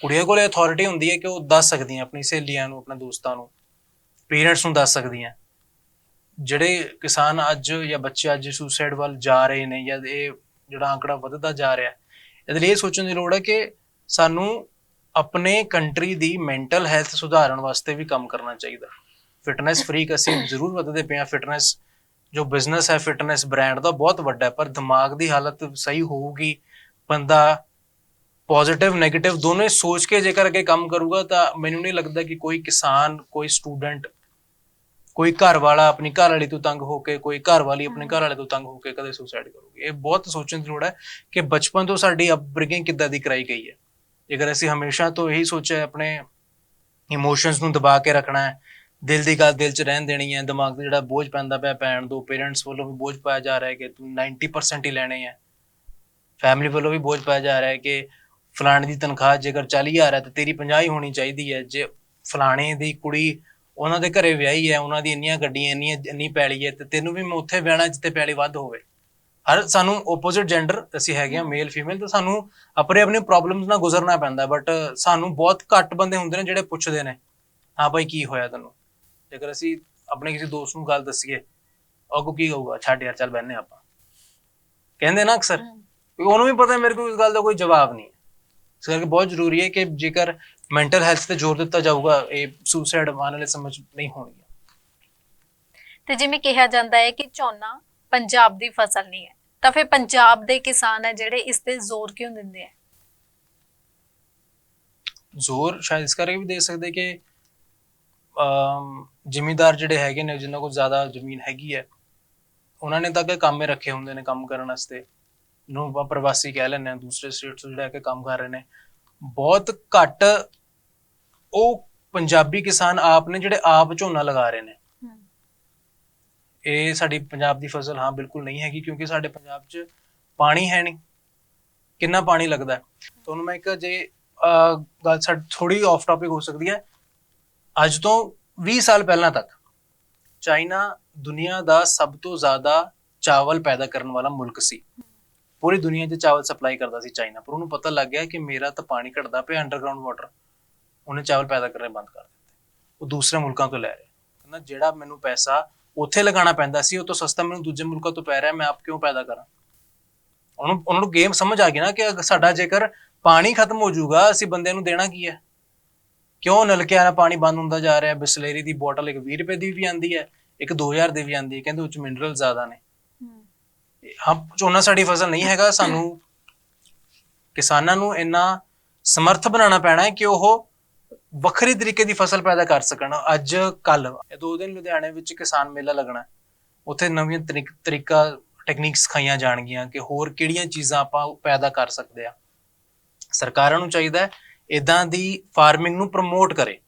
ਕੁੜੀਆਂ ਕੋਲ ਅਥਾਰਟੀ ਹੁੰਦੀ ਹੈ ਕਿ ਉਹ ਦੱਸ ਸਕਦੀਆਂ, ਆਪਣੀ ਸਹੇਲੀਆਂ ਨੂੰ, ਆਪਣੇ ਦੋਸਤਾਂ ਨੂੰ। ਪੇਰੈਂਟਸ ਨੂੰ ਦੱਸ ਸਕਦੀਆਂ। ਜਿਹੜੇ ਕਿਸਾਨ ਅੱਜ ਜਾਂ ਬੱਚੇ ਅੱਜ ਸੁਸਾਈਡ ਵੱਲ ਜਾ ਰਹੇ ਨੇ ਜਾਂ ਇਹ ਜਿਹੜਾ ਅੰਕੜਾ ਵੱਧਦਾ ਜਾ ਰਿਹਾ, ਇਹਦੇ ਲਈ ਇਹ ਸੋਚਣ ਦੀ ਲੋੜ ਹੈ ਕਿ ਸਾਨੂੰ ਆਪਣੇ ਕੰਟਰੀ ਦੀ ਮੈਂਟਲ ਹੈਲਥ ਸੁਧਾਰਨ ਵਾਸਤੇ ਵੀ ਕੰਮ ਕਰਨਾ ਚਾਹੀਦਾ। ਫਿਟਨੈਸ ਫਰੀਕ ਅਸੀਂ ਜ਼ਰੂਰ ਵੱਧਦੇ ਪਏ ਹਾਂ। ਫਿਟਨੈਸ ਜੋ ਬਿਜ਼ਨਸ ਹੈ ਫਿਟਨੈਸ ਬ੍ਰਾਂਡ ਦਾ ਬਹੁਤ ਵੱਡਾ ਹੈ, ਪਰ ਦਿਮਾਗ ਦੀ ਹਾਲਤ ਸਹੀ ਹੋਊਗੀ, ਬੰਦਾ ਪੋਜ਼ਿਟਿਵ 네ਗੇਟਿਵ ਦੋਨੇ ਸੋਚ ਕੇ ਜੇਕਰ ਅੱਗੇ ਕੰਮ ਕਰੂਗਾ ਤਾਂ ਮੈਨੂੰ ਨਹੀਂ ਲੱਗਦਾ ਕਿ ਕੋਈ ਕਿਸਾਨ, ਕੋਈ ਸਟੂਡੈਂਟ ਕੋਈ ਘਰ ਵਾਲਾ ਆਪਣੀ ਘਰ ਵਾਲੀ ਤੋਂ ਤੰਗ ਹੋ ਕੇ, ਕੋਈ ਘਰ ਵਾਲੀ ਆਪਣੇ ਘਰ ਵਾਲੇ ਤੋਂ ਤੰਗ ਹੋ ਕੇ ਕਦੇ ਸੁਸਾਈਡ ਕਰੂਗੀ। ਇਹ ਬਹੁਤ ਸੋਚਣ ਦੀ ਲੋੜ ਹੈ ਕਿ ਬਚਪਨ ਤੋਂ ਸਾਡੀ ਅਪਬ੍ਰਿੰਗਿੰਗ ਕਿੱਦਾਂ ਦੀ ਕਰਾਈ ਗਈ ਹੈ। ਜੇਕਰ ਅਸੀਂ ਹਮੇਸ਼ਾ ਤੋਂ ਇਹੀ ਸੋਚਿਆ ਆਪਣੇ ਇਮੋਸ਼ਨਸ ਨੂੰ ਦਬਾ ਕੇ ਰੱਖਣਾ ਹੈ, ਦਿਲ ਦੀ ਗੱਲ ਦਿਲ 'ਚ ਰਹਿਣ ਦੇਣੀ ਹੈ, ਦਿਮਾਗ ਤੇ ਜਿਹੜਾ ਬੋਝ ਪੈਂਦਾ ਪਿਆ ਪੈਣ ਦੋ ਪੇਰੈਂਟਸ ਵੱਲੋਂ ਵੀ ਬੋਝ ਪਾਇਆ ਜਾ ਰਿਹਾ ਹੈ ਕਿ ਤੂੰ 90% ਹੀ ਲੈਣੇ ਹੈ। ਫੈਮਿਲੀ ਵੱਲੋਂ ਵੀ ਬੋਝ ਪਾਇਆ ਜਾ ਰਿਹਾ ਹੈ ਕਿ ਫਲਾਣੇ ਦੀ ਤਨਖਾਹ ਜੇਕਰ 40000 ਹੈ ਤਾਂ ਤੇਰੀ 50 ਹੀ ਹੋਣੀ ਚਾਹੀਦੀ ਹੈ। ਜੇ ਫਲਾਣੇ ਦੀ ਕੁੜੀ ਉਹਨਾਂ ਦੇ ਘਰੇ ਵਿਆਹੀ ਹੈ ਉਹਨਾਂ ਦੀ ਇੰਨੀਆਂ ਗੱਡੀਆਂ ਇੰਨੀਆਂ ਇੰਨੀ ਪੈਲੀ ਹੈ ਤੇ ਤੈਨੂੰ ਵੀ ਮੈਂ ਉੱਥੇ ਵਿਆਹਣਾ ਜਿੱਥੇ ਪੈਲੀ ਵੱਧ ਹੋਵੇ। ਹਰ ਸਾਨੂੰ ਆਪੋਜ਼ਿਟ ਜੈਂਡਰ ਅਸੀਂ ਹੈਗੇ ਆ ਮੇਲ ਫੀਮੇਲ ਤਾਂ ਸਾਨੂੰ ਆਪਣੇ ਆਪਣੇ ਪ੍ਰੋਬਲਮਸ ਨਾਲ ਗੁਜ਼ਰਨਾ ਪੈਂਦਾ ਬਟ ਸਾਨੂੰ ਬਹੁਤ ਘੱਟ ਬੰਦੇ ਹੁੰਦੇ ਨੇ ਜਿਹੜੇ ਪੁੱਛਦੇ ਨੇ ਹਾਂ ਭਾਈ ਕੀ ਹੋਇਆ ਤੈਨੂੰ? ਜੇਕਰ ਅਸੀਂ ਆਪਣੇ ਕਿਸੇ ਦੋਸਤ ਨੂੰ ਗੱਲ ਦੱਸੀਏ ਉਹ ਕੋ ਕੀ ਕਹੂਗਾ ਛੱਡ ਯਾਰ ਚੱਲ ਬੈਠਨੇ ਆਪਾਂ। ਕਹਿੰਦੇ ਨਾ ਅਕਸਰ ਉਹਨੂੰ ਵੀ ਪਤਾ ਮੇਰੇ ਕੋਲ ਇਸ ਗੱਲ ਦਾ ਕੋਈ ਜਵਾਬ ਨਹੀਂ ਇਸ ਕਰਕੇ ਬਹੁਤ ਜ਼ਰੂਰੀ ਹੈ ਕਿ ਜੇਕਰ ਮੈਂਟਲ ਹੈਲਥ ਤੇ ਜ਼ੋਰ ਦਿੱਤਾ ਜਾਊਗਾ ਇਹ ਸੁਸਾਈਡ ਆਉਣ ਵਾਲੇ ਸਮਝ ਨਹੀਂ ਹੋਣਗੇ ਤੇ ਜਿਵੇਂ ਕਿਹਾ ਜਾਂਦਾ ਹੈ ਕਿ ਝੋਨਾ ਪੰਜਾਬ ਦੀ ਫਸਲ ਨਹੀਂ ਹੈ ਤਾਂ ਫਿਰ ਪੰਜਾਬ ਦੇ ਕਿਸਾਨ ਹੈ ਜਿਹੜੇ ਇਸ ਤੇ ਜ਼ੋਰ ਕਿਉਂ ਦਿੰਦੇ ਆ ਜ਼ੋਰ ਸ਼ਾਇਦ ਇਸ ਕਰਕੇ ਵੀ ਦੇ ਸਕਦੇ ਕਿ ਜ਼ਿਮੀਂਦਾਰ ਜਿਹੜੇ ਹੈਗੇ ਨੇ ਜਿਨ੍ਹਾਂ ਕੋਲ ਜ਼ਿਆਦਾ ਜ਼ਮੀਨ ਹੈਗੀ ਹੈ ਉਹਨਾਂ ਨੇ ਤਾਂ ਕਿ ਕੰਮੇ ਰੱਖੇ ਹੁੰਦੇ ਨੇ ਕੰਮ ਕਰਨ ਵਾਸਤੇ। ਨੂੰ ਪ੍ਰਵਾਸੀ ਕਹਿ ਲੈਂਦੇ ਆ ਦੂਸਰੇ ਸਟੇਟ ਤੋਂ ਜਿਹੜੇ ਕੇ ਕੰਮ ਕਰ ਰਹੇ ਨੇ। ਬਹੁਤ ਘੱਟ ਉਹ ਪੰਜਾਬੀ ਕਿਸਾਨ ਆਪ ਨੇ ਜਿਹੜੇ ਆਪ ਝੋਨਾ ਲਗਾ ਰਹੇ ਨੇ। ਇਹ ਸਾਡੀ ਪੰਜਾਬ ਦੀ ਫਸਲ ਹਾਂ ਬਿਲਕੁਲ ਨਹੀਂ ਹੈਗੀ ਕਿਉਂਕਿ ਸਾਡੇ ਪੰਜਾਬ 'ਚ ਪਾਣੀ ਹੈ ਨਹੀਂ। ਕਿੰਨਾ ਪਾਣੀ ਲੱਗਦਾ ਤੁਹਾਨੂੰ ਮੈਂ ਇੱਕ ਜੇ ਗੱਲ ਸਾਡੀ ਥੋੜੀ ਆਫ ਟਾਪਿਕ ਹੋ ਸਕਦੀ ਹੈ। ਅੱਜ ਤੋਂ 20 ਸਾਲ ਪਹਿਲਾਂ ਤੱਕ ਚਾਈਨਾ ਦੁਨੀਆ ਦਾ ਸਭ ਤੋਂ ਜ਼ਿਆਦਾ ਚਾਵਲ ਪੈਦਾ ਕਰਨ ਵਾਲਾ ਮੁਲਕ ਸੀ। ਪੂਰੀ ਦੁਨੀਆ 'ਚ ਚਾਵਲ ਸਪਲਾਈ ਕਰਦਾ ਸੀ ਚਾਈਨਾ ਪਰ ਉਹਨੂੰ ਪਤਾ ਲੱਗ ਗਿਆ ਕਿ ਮੇਰਾ ਤਾਂ ਪਾਣੀ ਘਟਦਾ ਪਿਆ ਅੰਡਰਗਰਾਉਂਡ ਵਾਟਰ ਉਹਨੇ ਚਾਵਲ ਪੈਦਾ ਕਰਨੇ ਬੰਦ ਕਰ ਦਿੱਤੇ। ਉਹ ਦੂਸਰੇ ਮੁਲਕਾਂ ਤੋਂ ਲੈ ਰਿਹਾ। ਕਹਿੰਦਾ ਜਿਹੜਾ ਮੈਨੂੰ ਪੈਸਾ ਉੱਥੇ ਲਗਾਉਣਾ ਪੈਂਦਾ ਸੀ ਉਹ ਤੋਂ ਸਸਤਾ ਮੈਨੂੰ ਦੂਜੇ ਮੁਲਕਾਂ ਤੋਂ ਪੈ ਰਿਹਾ ਮੈਂ ਆਪ ਕਿਉਂ ਪੈਦਾ ਕਰਾਂ? ਉਹਨੂੰ ਉਹਨਾਂ ਨੂੰ ਗੇਮ ਸਮਝ ਆ ਗਈ ਨਾ ਕਿ ਸਾਡਾ ਜੇਕਰ ਪਾਣੀ ਖਤਮ ਹੋ ਜਾਊਗਾ ਅਸੀਂ ਬੰਦਿਆਂ ਨੂੰ ਦੇਣਾ ਕੀ ਹੈ? ਕਿਉਂ ਨਲਕਿਆਂ ਦਾ ਪਾਣੀ ਬੰਦ ਹੁੰਦਾ ਜਾ ਰਿਹਾ? ਬਿਸਲੇਰੀ ਦੀ ਬੋਟਲ ਇੱਕ 20 ਰੁਪਏ ਦੀ ਵੀ ਆਂਦੀ ਹੈ ਇੱਕ 2000 ਦੀ ਵੀ ਆਂਦੀ ਹੈ ਕਹਿੰਦੇ ਉਹ ਚ ਮਿਨਰਲ ਜ਼ਿਆਦਾ ਨੇ। ਹਾਂ। ਝੋਨਾ ਸਾਡੀ ਫਸਲ ਨਹੀਂ ਹੈਗਾ ਸਾਨੂੰ ਕਿਸਾਨਾਂ ਨੂੰ ਇੰਨਾ ਸਮਰਥ ਬਣਾਉਣਾ ਪੈਣਾ ਹੈ ਕਿ ਉਹ ਵੱਖਰੀ ਤਰੀਕੇ ਦੀ ਫਸਲ ਪੈਦਾ ਕਰ ਸਕਣ। ਅੱਜ ਕੱਲ ਇਹ ਦੋ ਦਿਨ ਲੁਧਿਆਣੇ ਵਿੱਚ ਕਿਸਾਨ ਮੇਲਾ ਲੱਗਣਾ। ਉੱਥੇ ਨਵੀਆਂ ਤਰੀਕ- ਟੈਕਨੀਕਸ ਸਿਖਾਈਆਂ ਜਾਣਗੀਆਂ ਕਿ ਹੋਰ ਕਿਹੜੀਆਂ ਚੀਜ਼ਾਂ ਆਪਾਂ ਪੈਦਾ ਕਰ ਸਕਦੇ ਆ ਸਰਕਾਰਾਂ ਨੂੰ ਚਾਹੀਦਾ ਹੈ ਇਦਾਂ ਦੀ ਫਾਰਮਿੰਗ ਨੂੰ ਪ੍ਰਮੋਟ ਕਰੇ।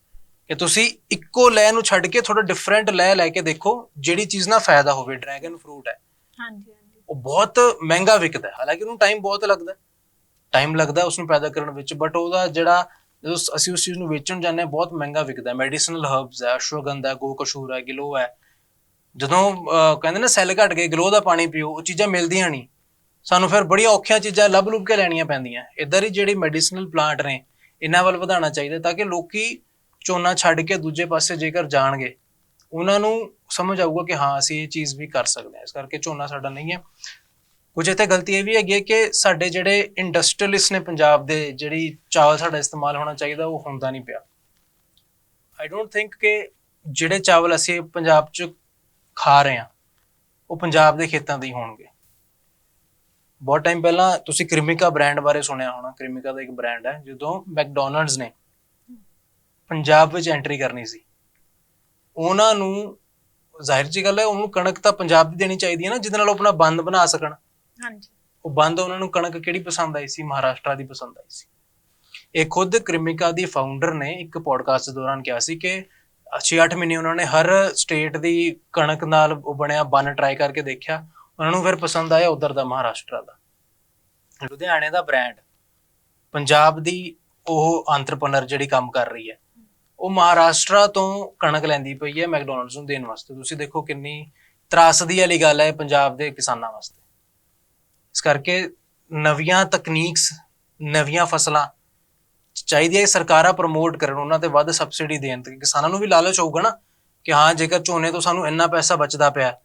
ਕਿ ਤੁਸੀਂ ਇੱਕੋ ਲੈ ਨੂੰ ਛੱਡ ਕੇ ਥੋੜਾ ਡਿਫਰੈਂਟ ਲੈ ਲੈ ਕੇ ਦੇਖੋ ਜਿਹੜੀ ਚੀਜ਼ ਨਾਲ ਫਾਇਦਾ ਹੋਵੇ। ਡਰੈਗਨ ਫਰੂਟ ਹੈ। ਹਾਂਜੀ ਹਾਂਜੀ। ਉਹ ਬਹੁਤ ਮਹਿੰਗਾ ਵਿਕਦਾ ਹੈ। ਹਾਲਾਂਕਿ ਉਹਨੂੰ ਟਾਈਮ ਬਹੁਤ ਲੱਗਦਾ ਟਾਈਮ ਲੱਗਦਾ ਉਸ ਨੂੰ ਪੈਦਾ ਕਰਨ ਵਿੱਚ ਬਟ ਉਹਦਾ ਜਿਹੜਾ ਜਦੋਂ ਅਸੀਂ ਉਸ ਚੀਜ਼ ਨੂੰ ਵੇਚਣ ਜਾਂਦੇ ਹਾਂ ਬਹੁਤ ਮਹਿੰਗਾ ਵਿਕਦਾ ਹੈ। ਮੈਡੀਸਿਨਲ ਹਰਬਸ ਹੈ ਅਸ਼ਵਗੰਧਾ ਹੈ ਗੋਕਸ਼ੂਰ ਹੈ ਗਿਲੋ ਹੈ। ਜਦੋਂ ਅਹ, ਕਹਿੰਦੇ ਨਾ ਸੈੱਲ ਘਟ ਗਏ ਗਲੋ ਦਾ ਪਾਣੀ ਪੀਓ ਉਹ ਚੀਜ਼ਾਂ ਮਿਲਦੀਆਂ ਨਹੀਂ। ਸਾਨੂੰ ਫਿਰ ਬੜੀਆਂ ਔਖੀਆਂ ਚੀਜ਼ਾਂ ਲੱਭ ਲੁੱਭ ਕੇ ਲੈਣੀਆਂ ਪੈਂਦੀਆਂ। ਇੱਧਰ ਹੀ ਜਿਹੜੇ ਮੈਡੀਸਨਲ ਪਲਾਂਟ ਨੇ ਇਹਨਾਂ ਵੱਲ ਵਧਾਉਣਾ ਚਾਹੀਦਾ ਤਾਂ ਕਿ ਲੋਕੀ ਝੋਨਾ ਛੱਡ ਕੇ ਦੂਜੇ ਪਾਸੇ ਜੇਕਰ ਜਾਣਗੇ ਉਹਨਾਂ ਨੂੰ ਸਮਝ ਆਊਗਾ ਕਿ ਹਾਂ ਅਸੀਂ ਇਹ ਚੀਜ਼ ਵੀ ਕਰ ਸਕਦੇ ਹਾਂ। ਇਸ ਕਰਕੇ ਝੋਨਾ ਸਾਡਾ ਨਹੀਂ ਹੈ। ਕੁਝ ਇੱਥੇ ਗਲਤੀ ਇਹ ਵੀ ਹੈਗੀ ਹੈ ਕਿ ਸਾਡੇ ਜਿਹੜੇ ਇੰਡਸਟਰੀਅਲਿਸਟ ਨੇ ਪੰਜਾਬ ਦੇ, ਜਿਹੜੀ ਚਾਵਲ ਸਾਡਾ ਇਸਤੇਮਾਲ ਹੋਣਾ ਚਾਹੀਦਾ, ਉਹ ਹੁੰਦਾ ਨਹੀਂ ਪਿਆ। ਆਈ ਡੋਨਟ ਥਿੰਕ ਕਿ ਜਿਹੜੇ ਚਾਵਲ ਅਸੀਂ ਪੰਜਾਬ 'ਚ ਖਾ ਰਹੇ ਹਾਂ, ਉਹ ਪੰਜਾਬ ਦੇ ਖੇਤਾਂ ਦੇ ਹੀ ਹੋਣਗੇ। ਬਹੁਤ ਟਾਈਮ ਪਹਿਲਾਂ ਤੁਸੀਂ ਕ੍ਰਿਮਿਕਾ ਬ੍ਰਾਂਡ ਬਾਰੇ ਸੁਣਿਆ ਹੋਣਾ। ਕ੍ਰਿਮਿਕਾ ਦਾ ਇੱਕ ਬ੍ਰਾਂਡ ਹੈ, ਜਦੋਂ ਮੈਕਡੋਨਲਡਸ ਨੇ ਪੰਜਾਬ ਵਿੱਚ ਐਂਟਰੀ ਕਰਨੀ ਸੀ। ਉਹਨਾਂ ਨੂੰ ਜ਼ਾਹਿਰ ਜੀ ਗੱਲ ਹੈ, ਉਹਨੂੰ ਕਣਕ ਤਾਂ ਪੰਜਾਬ ਦੀ ਦੇਣੀ ਚਾਹੀਦੀ ਹੈ ਨਾ, ਜਿਹਦੇ ਨਾਲ ਉਹ ਆਪਣਾ ਬੰਦ ਬਣਾ ਸਕਣ। ਹਾਂਜੀ। ਉਹ ਬੰਦ ਉਹਨਾਂ ਨੂੰ ਕਣਕ ਕਿਹੜੀ ਪਸੰਦ ਆਈ ਸੀ? ਮਹਾਰਾਸ਼ਟਰ ਦੀ ਪਸੰਦ ਆਈ ਸੀ। ਇਹ ਖੁਦ ਕ੍ਰਿਮਿਕਾ ਦੀ ਫਾਊਂਡਰ ਨੇ ਇੱਕ ਪੋਡਕਾਸਟ ਦੌਰਾਨ ਕਿਹਾ ਸੀ ਕਿ 6-8 ਮਹੀਨੇ ਉਹਨਾਂ ਨੇ ਹਰ ਸਟੇਟ ਦੀ ਕਣਕ ਨਾਲ ਉਹ ਬਣਿਆ ਬੰਨ ਟਰਾਈ ਕਰਕੇ ਦੇਖਿਆ। ਉਹਨਾਂ ਨੂੰ ਫਿਰ ਪਸੰਦ ਆਇਆ ਉਧਰ ਦਾ ਮਹਾਰਾਸ਼ਟਰ ਦਾ। ਲੁਧਿਆਣੇ ਦਾ ਬ੍ਰਾਂਡ ਪੰਜਾਬ ਦੀ ਉਹ ਅੰਤਰਪ੍ਰਨਰ ਜਿਹੜੀ ਕੰਮ ਕਰ ਰਹੀ ਹੈ। ਉਹ ਮਹਾਰਾਸ਼ਟਰ ਤੋਂ ਕਣਕ ਲੈਂਦੀ ਪਈ ਹੈ ਮੈਕਡੋਨਲਡਸ ਨੂੰ ਦੇਣ ਵਾਸਤੇ। ਤੁਸੀਂ ਦੇਖੋ ਕਿੰਨੀ ਤਰਾਸਦੀ ਵਾਲੀ ਗੱਲ ਹੈ ਪੰਜਾਬ ਦੇ ਕਿਸਾਨਾਂ ਵਾਸਤੇ। ਇਸ ਕਰਕੇ ਨਵੀਆਂ ਤਕਨੀਕਸ ਨਵੀਆਂ ਫਸਲਾਂ ਚਾਹੀਦੀ ਹੈ ਸਰਕਾਰਾਂ ਪ੍ਰਮੋਟ ਕਰਨ ਉਹਨਾਂ ਤੇ ਵੱਧ ਸਬਸਿਡੀ ਦੇਣ ਤੇ ਕਿਸਾਨਾਂ ਨੂੰ ਵੀ ਲਾਲਚ ਹੋਊਗਾ ਨਾ ਕਿ ਹਾਂ ਜੇਕਰ ਝੋਨੇ ਤੋਂ ਸਾਨੂੰ ਇੰਨਾ ਪੈਸਾ ਬਚਦਾ ਪਿਆ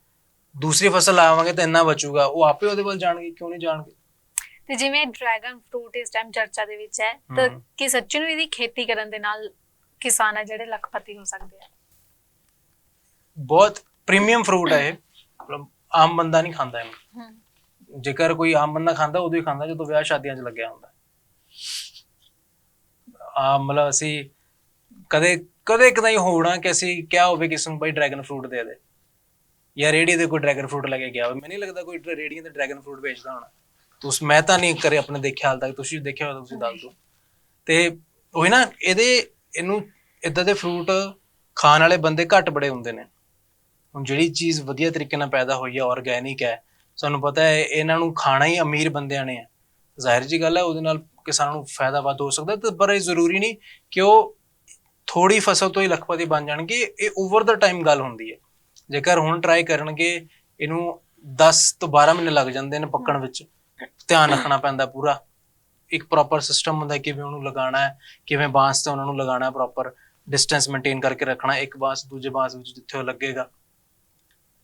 ਦੂਸਰੀ ਫਸਲ ਲਾਵਾਂਗੇ ਤਾਂ ਇੰਨਾ ਬਚੂਗਾ ਉਹ ਆਪੇ ਉਹਦੇ ਵੱਲ ਜਾਣਗੇ ਕਿਉਂ ਨਹੀਂ ਜਾਣਗੇ? ਤੇ ਜਿਵੇਂ ਡਰੈਗਨ ਫਰੂਟ ਇਸ ਟਾਈਮ ਚਰਚਾ ਦੇ ਵਿੱਚ ਹੈ ਤਾਂ। ਕੀ ਸੱਚੀ ਨੂੰ ਇਹਦੀ ਖੇਤੀ ਕਰਨ ਦੇ ਨਾਲ ਕਿਸਾਨ ਹੈ ਜਿਹੜੇ ਲੱਖਪਤੀ ਹੋ ਸਕਦੇ ਆ? ਬਹੁਤ ਪ੍ਰੀਮੀਅਮ ਫਰੂਟ ਹੈ ਇਹ ਮਤਲਬ ਆਮ ਬੰਦਾ ਨਹੀਂ ਖਾਂਦਾ ਇਹਨੂੰ। ਜੇਕਰ ਕੋਈ ਆਮ ਬੰਦਾ ਖਾਂਦਾ, ਉਦੋਂ ਹੀ ਖਾਂਦਾ, ਜਦੋਂ ਵਿਆਹ ਸ਼ਾਦੀਆਂ 'ਚ ਲੱਗਿਆ ਹੁੰਦਾ। ਆ ਮਤਲਬ ਅਸੀਂ ਕਦੇ ਕਦੇ ਕਦਾਈ ਹੋਣਾ ਕਿ ਅਸੀਂ ਕਿਹਾ ਹੋਵੇ ਕਿਸੇ ਨੂੰ, ਬਈ ਡਰੈਗਨ ਫਰੂਟ ਦੇ ਦੇ। ਜਾਂ ਰੇੜੀ ਤੇ ਕੋਈ ਡਰੈਗਨ ਫਰੂਟ ਲੈ ਕੇ ਗਿਆ ਹੋਵੇ। ਮੈਨੂੰ ਨਹੀਂ ਲੱਗਦਾ ਕੋਈ ਰੇੜੀਆਂ ਤੇ ਡਰੈਗਨ ਫਰੂਟ ਵੇਚਦਾ ਹੋਣਾ। ਤੁਸੀਂ ਮੈਂ ਤਾਂ ਨਹੀਂ ਕਰੇ ਆਪਣੇ ਦੇਖਿਆ ਹਾਲ ਤੱਕ, ਤੁਸੀਂ ਦੇਖਿਆ ਹੋਵੇ ਤੁਸੀਂ ਦੱਸ ਦਿਓ। ਤੇ ਉਹ ਨਾ, ਇਹਦੇ, ਇਹਨੂੰ ਇਦਾਂ ਦੇ ਫਰੂਟ ਖਾਣ ਵਾਲੇ ਬੰਦੇ ਘੱਟ ਬੜੇ ਹੁੰਦੇ ਨੇ। ਹੁਣ ਜਿਹੜੀ ਚੀਜ਼ ਵਧੀਆ ਤਰੀਕੇ ਨਾਲ ਪੈਦਾ ਹੋਈ ਹੈ ਆਰਗੈਨਿਕ ਹੈ ਸਾਨੂੰ ਪਤਾ ਹੈ, ਇਹਨਾਂ ਨੂੰ ਖਾਣਾ ਹੀ ਅਮੀਰ ਬੰਦਿਆਂ ਨੇ ਹੈ। ਜ਼ਾਹਿਰ ਜੀ ਗੱਲ ਹੈ, ਉਹਦੇ ਨਾਲ ਕਿਸਾਨਾਂ ਨੂੰ ਫਾਇਦਾ ਵੱਧ ਹੋ ਸਕਦਾ ਤੇ ਪਰ ਇਹ ਜ਼ਰੂਰੀ ਨਹੀਂ ਕਿ ਉਹ ਥੋੜੀ ਫਸਲ ਤੋਂ ਹੀ ਲੱਖਪਤੀ ਬਣ ਜਾਣਗੇ, ਇਹ ਓਵਰ ਦਾ ਟਾਈਮ ਗੱਲ ਹੁੰਦੀ ਹੈ। ਜੇਕਰ ਹੁਣ ਟਰਾਈ ਕਰਨਗੇ, ਇਹਨੂੰ 10 ਤੋਂ 12 ਮਹੀਨੇ ਲੱਗ ਜਾਂਦੇ ਨੇ ਪੱਕਣ ਵਿੱਚ। ਧਿਆਨ ਰੱਖਣਾ ਪੈਂਦਾ ਪੂਰਾ। ਇੱਕ ਪ੍ਰੋਪਰ ਸਿਸਟਮ ਹੁੰਦਾ ਕਿਵੇਂ ਉਹਨੂੰ ਲਗਾਉਣਾ ਹੈ, ਕਿਵੇਂ ਬਾਂਸ ਤੇ ਉਹਨਾਂ ਨੂੰ ਲਗਾਉਣਾ ਹੈ ਪ੍ਰੋਪਰ ਡਿਸਟੈਂਸ ਮੇਨਟੇਨ ਕਰਕੇ ਰੱਖਣਾ, ਇੱਕ ਬਾਂਸ ਦੂਜੇ ਬਾਂਸ ਵਿੱਚ ਜਿੱਥੇ ਉਹ ਲੱਗੇਗਾ।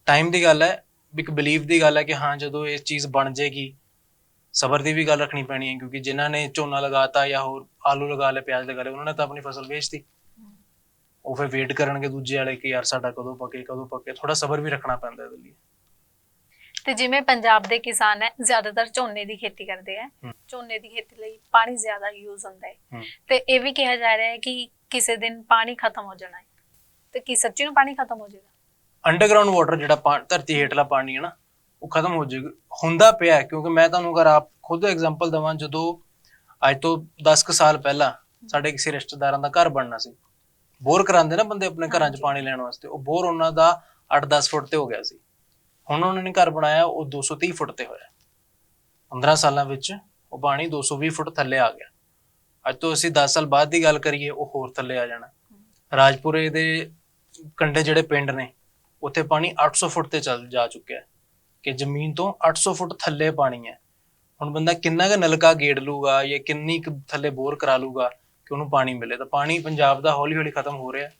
ਟਾਈਮ ਦੀ ਗੱਲ ਹੈ ਇੱਕ ਬਲੀਫ ਦੀ ਗੱਲ ਹੈ ਕਿ ਹਾਂ ਜਦੋਂ ਇਹ ਚੀਜ਼ ਬਣ ਜਾਏਗੀ ਸਬਰ ਦੀ ਵੀ ਗੱਲ ਰੱਖਣੀ ਪੈਣੀ ਹੈ ਕਿਉਂਕਿ ਜਿਨ੍ਹਾਂ ਨੇ ਝੋਨਾ ਲਗਾਤਾ ਜਾਂ ਹੋਰ ਆਲੂ ਲਗਾ ਲਏ ਪਿਆਜ਼ ਲਗਾ ਲਏ ਉਹਨਾਂ ਨੇ ਤਾਂ ਆਪਣੀ ਫਸਲ ਵੇਚਤੀ। ਉਹ ਫਿਰ ਵੇਟ ਕਰਨਗੇ ਦੂਜੇ ਵਾਲੇ ਕਿ ਯਾਰ ਸਾਡਾ ਕਦੋਂ ਪੱਕੇ ਕਦੋਂ ਪੱਕੇ। ਥੋੜਾ ਸਬਰ ਵੀ ਰੱਖਣਾ ਪੈਂਦਾ ਇਹਦੇ ਲਈ। ਤੇ ਜਿਵੇਂ ਪੰਜਾਬ ਦੇ ਕਿਸਾਨ ਹੈ ਜ਼ਿਆਦਾਤਰ ਝੋਨੇ ਦੀ ਖੇਤੀ ਕਰਦੇ ਹੈ। ਹਮ। ਝੋਨੇ ਦੀ ਖੇਤੀ ਲਈ ਪਾਣੀ ਜ਼ਿਆਦਾ ਯੂਜ਼ ਹੁੰਦਾ ਹੈ। ਤੇ ਇਹ ਵੀ ਕਿਹਾ ਜਾ ਰਿਹਾ ਹੈ ਕਿ ਕਿਸੇ ਦਿਨ ਪਾਣੀ ਖਤਮ ਹੋ ਜਾਣਾ ਹੈ। ਤੇ ਕੀ ਸੱਚੀ ਨੂੰ ਪਾਣੀ ਖਤਮ ਹੋ ਜਾਏਗਾ? ਅੰਡਰਗਰਾਉਂਡ ਵਾਟਰ ਜਿਹੜਾ ਪਾ- ਧਰਤੀ ਹੇਠਲਾ ਪਾਣੀ ਹੈ ਨਾ ਉਹ ਖਤਮ ਹੋ ਜਾਏਗਾ ਹੁੰਦਾ ਪਿਆ ਹੈ, ਕਿਉਂਕਿ ਮੈਂ ਤੁਹਾਨੂੰ ਅਗਰ ਆਪ ਖੁਦ ਐਗਜ਼ਾਮਪਲ ਦਵਾਂ ਜਦੋਂ ਅੱਜ ਤੋਂ 10 ਕੁ ਸਾਲ ਪਹਿਲਾਂ ਸਾਡੇ ਕਿਸੇ ਰਿਸ਼ਤੇਦਾਰਾਂ ਦਾ ਘਰ ਬਣਨਾ ਸੀ ਬੋਰ ਕਰਾਉਂਦੇ ਨਾ ਬੰਦੇ ਆਪਣੇ ਘਰਾਂ 'ਚ। ਪਾਣੀ ਲੈਣ ਵਾਸਤੇ ਉਹ ਬੋਰ ਉਹਨਾਂ ਦਾ 8-10 ਫੁੱਟ ਤੇ ਹੋ ਗਿਆ ਸੀ ਹੁਣ ਉਹਨਾਂ ਨੇ ਘਰ ਬਣਾਇਆ ਉਹ 230 ਫੁੱਟ ਤੇ ਹੋਇਆ 15 ਸਾਲਾਂ ਵਿੱਚ ਉਹ ਪਾਣੀ 220 ਫੁੱਟ ਥੱਲੇ ਆ ਗਿਆ ਅੱਜ ਤੋਂ ਅਸੀਂ 10 ਸਾਲ ਬਾਅਦ ਦੀ ਗੱਲ ਕਰੀਏ ਉਹ ਹੋਰ ਥੱਲੇ ਆ ਜਾਣਾ ਰਾਜਪੁਰੇ ਦੇ ਕੰਢੇ ਜਿਹੜੇ ਪਿੰਡ ਨੇ ਉੱਥੇ ਪਾਣੀ 800 ਫੁੱਟ ਤੇ ਚੱਲ ਜਾ ਚੁੱਕਿਆ ਹੈ ਕਿ ਜ਼ਮੀਨ ਤੋਂ 800 ਫੁੱਟ ਥੱਲੇ ਪਾਣੀ ਹੈ। ਹੁਣ ਬੰਦਾ ਕਿੰਨਾ ਕੁ ਨਲਕਾ ਗੇੜ ਲੂਗਾ ਜਾਂ ਕਿੰਨੀ ਕੁ ਥੱਲੇ ਬੋਰ ਕਰਾ ਲੂਗਾ ਕਿ ਉਹਨੂੰ ਪਾਣੀ ਮਿਲੇ? ਤਾਂ ਪਾਣੀ ਪੰਜਾਬ ਦਾ ਹੌਲੀ ਹੌਲੀ ਖਤਮ ਹੋ ਰਿਹਾ।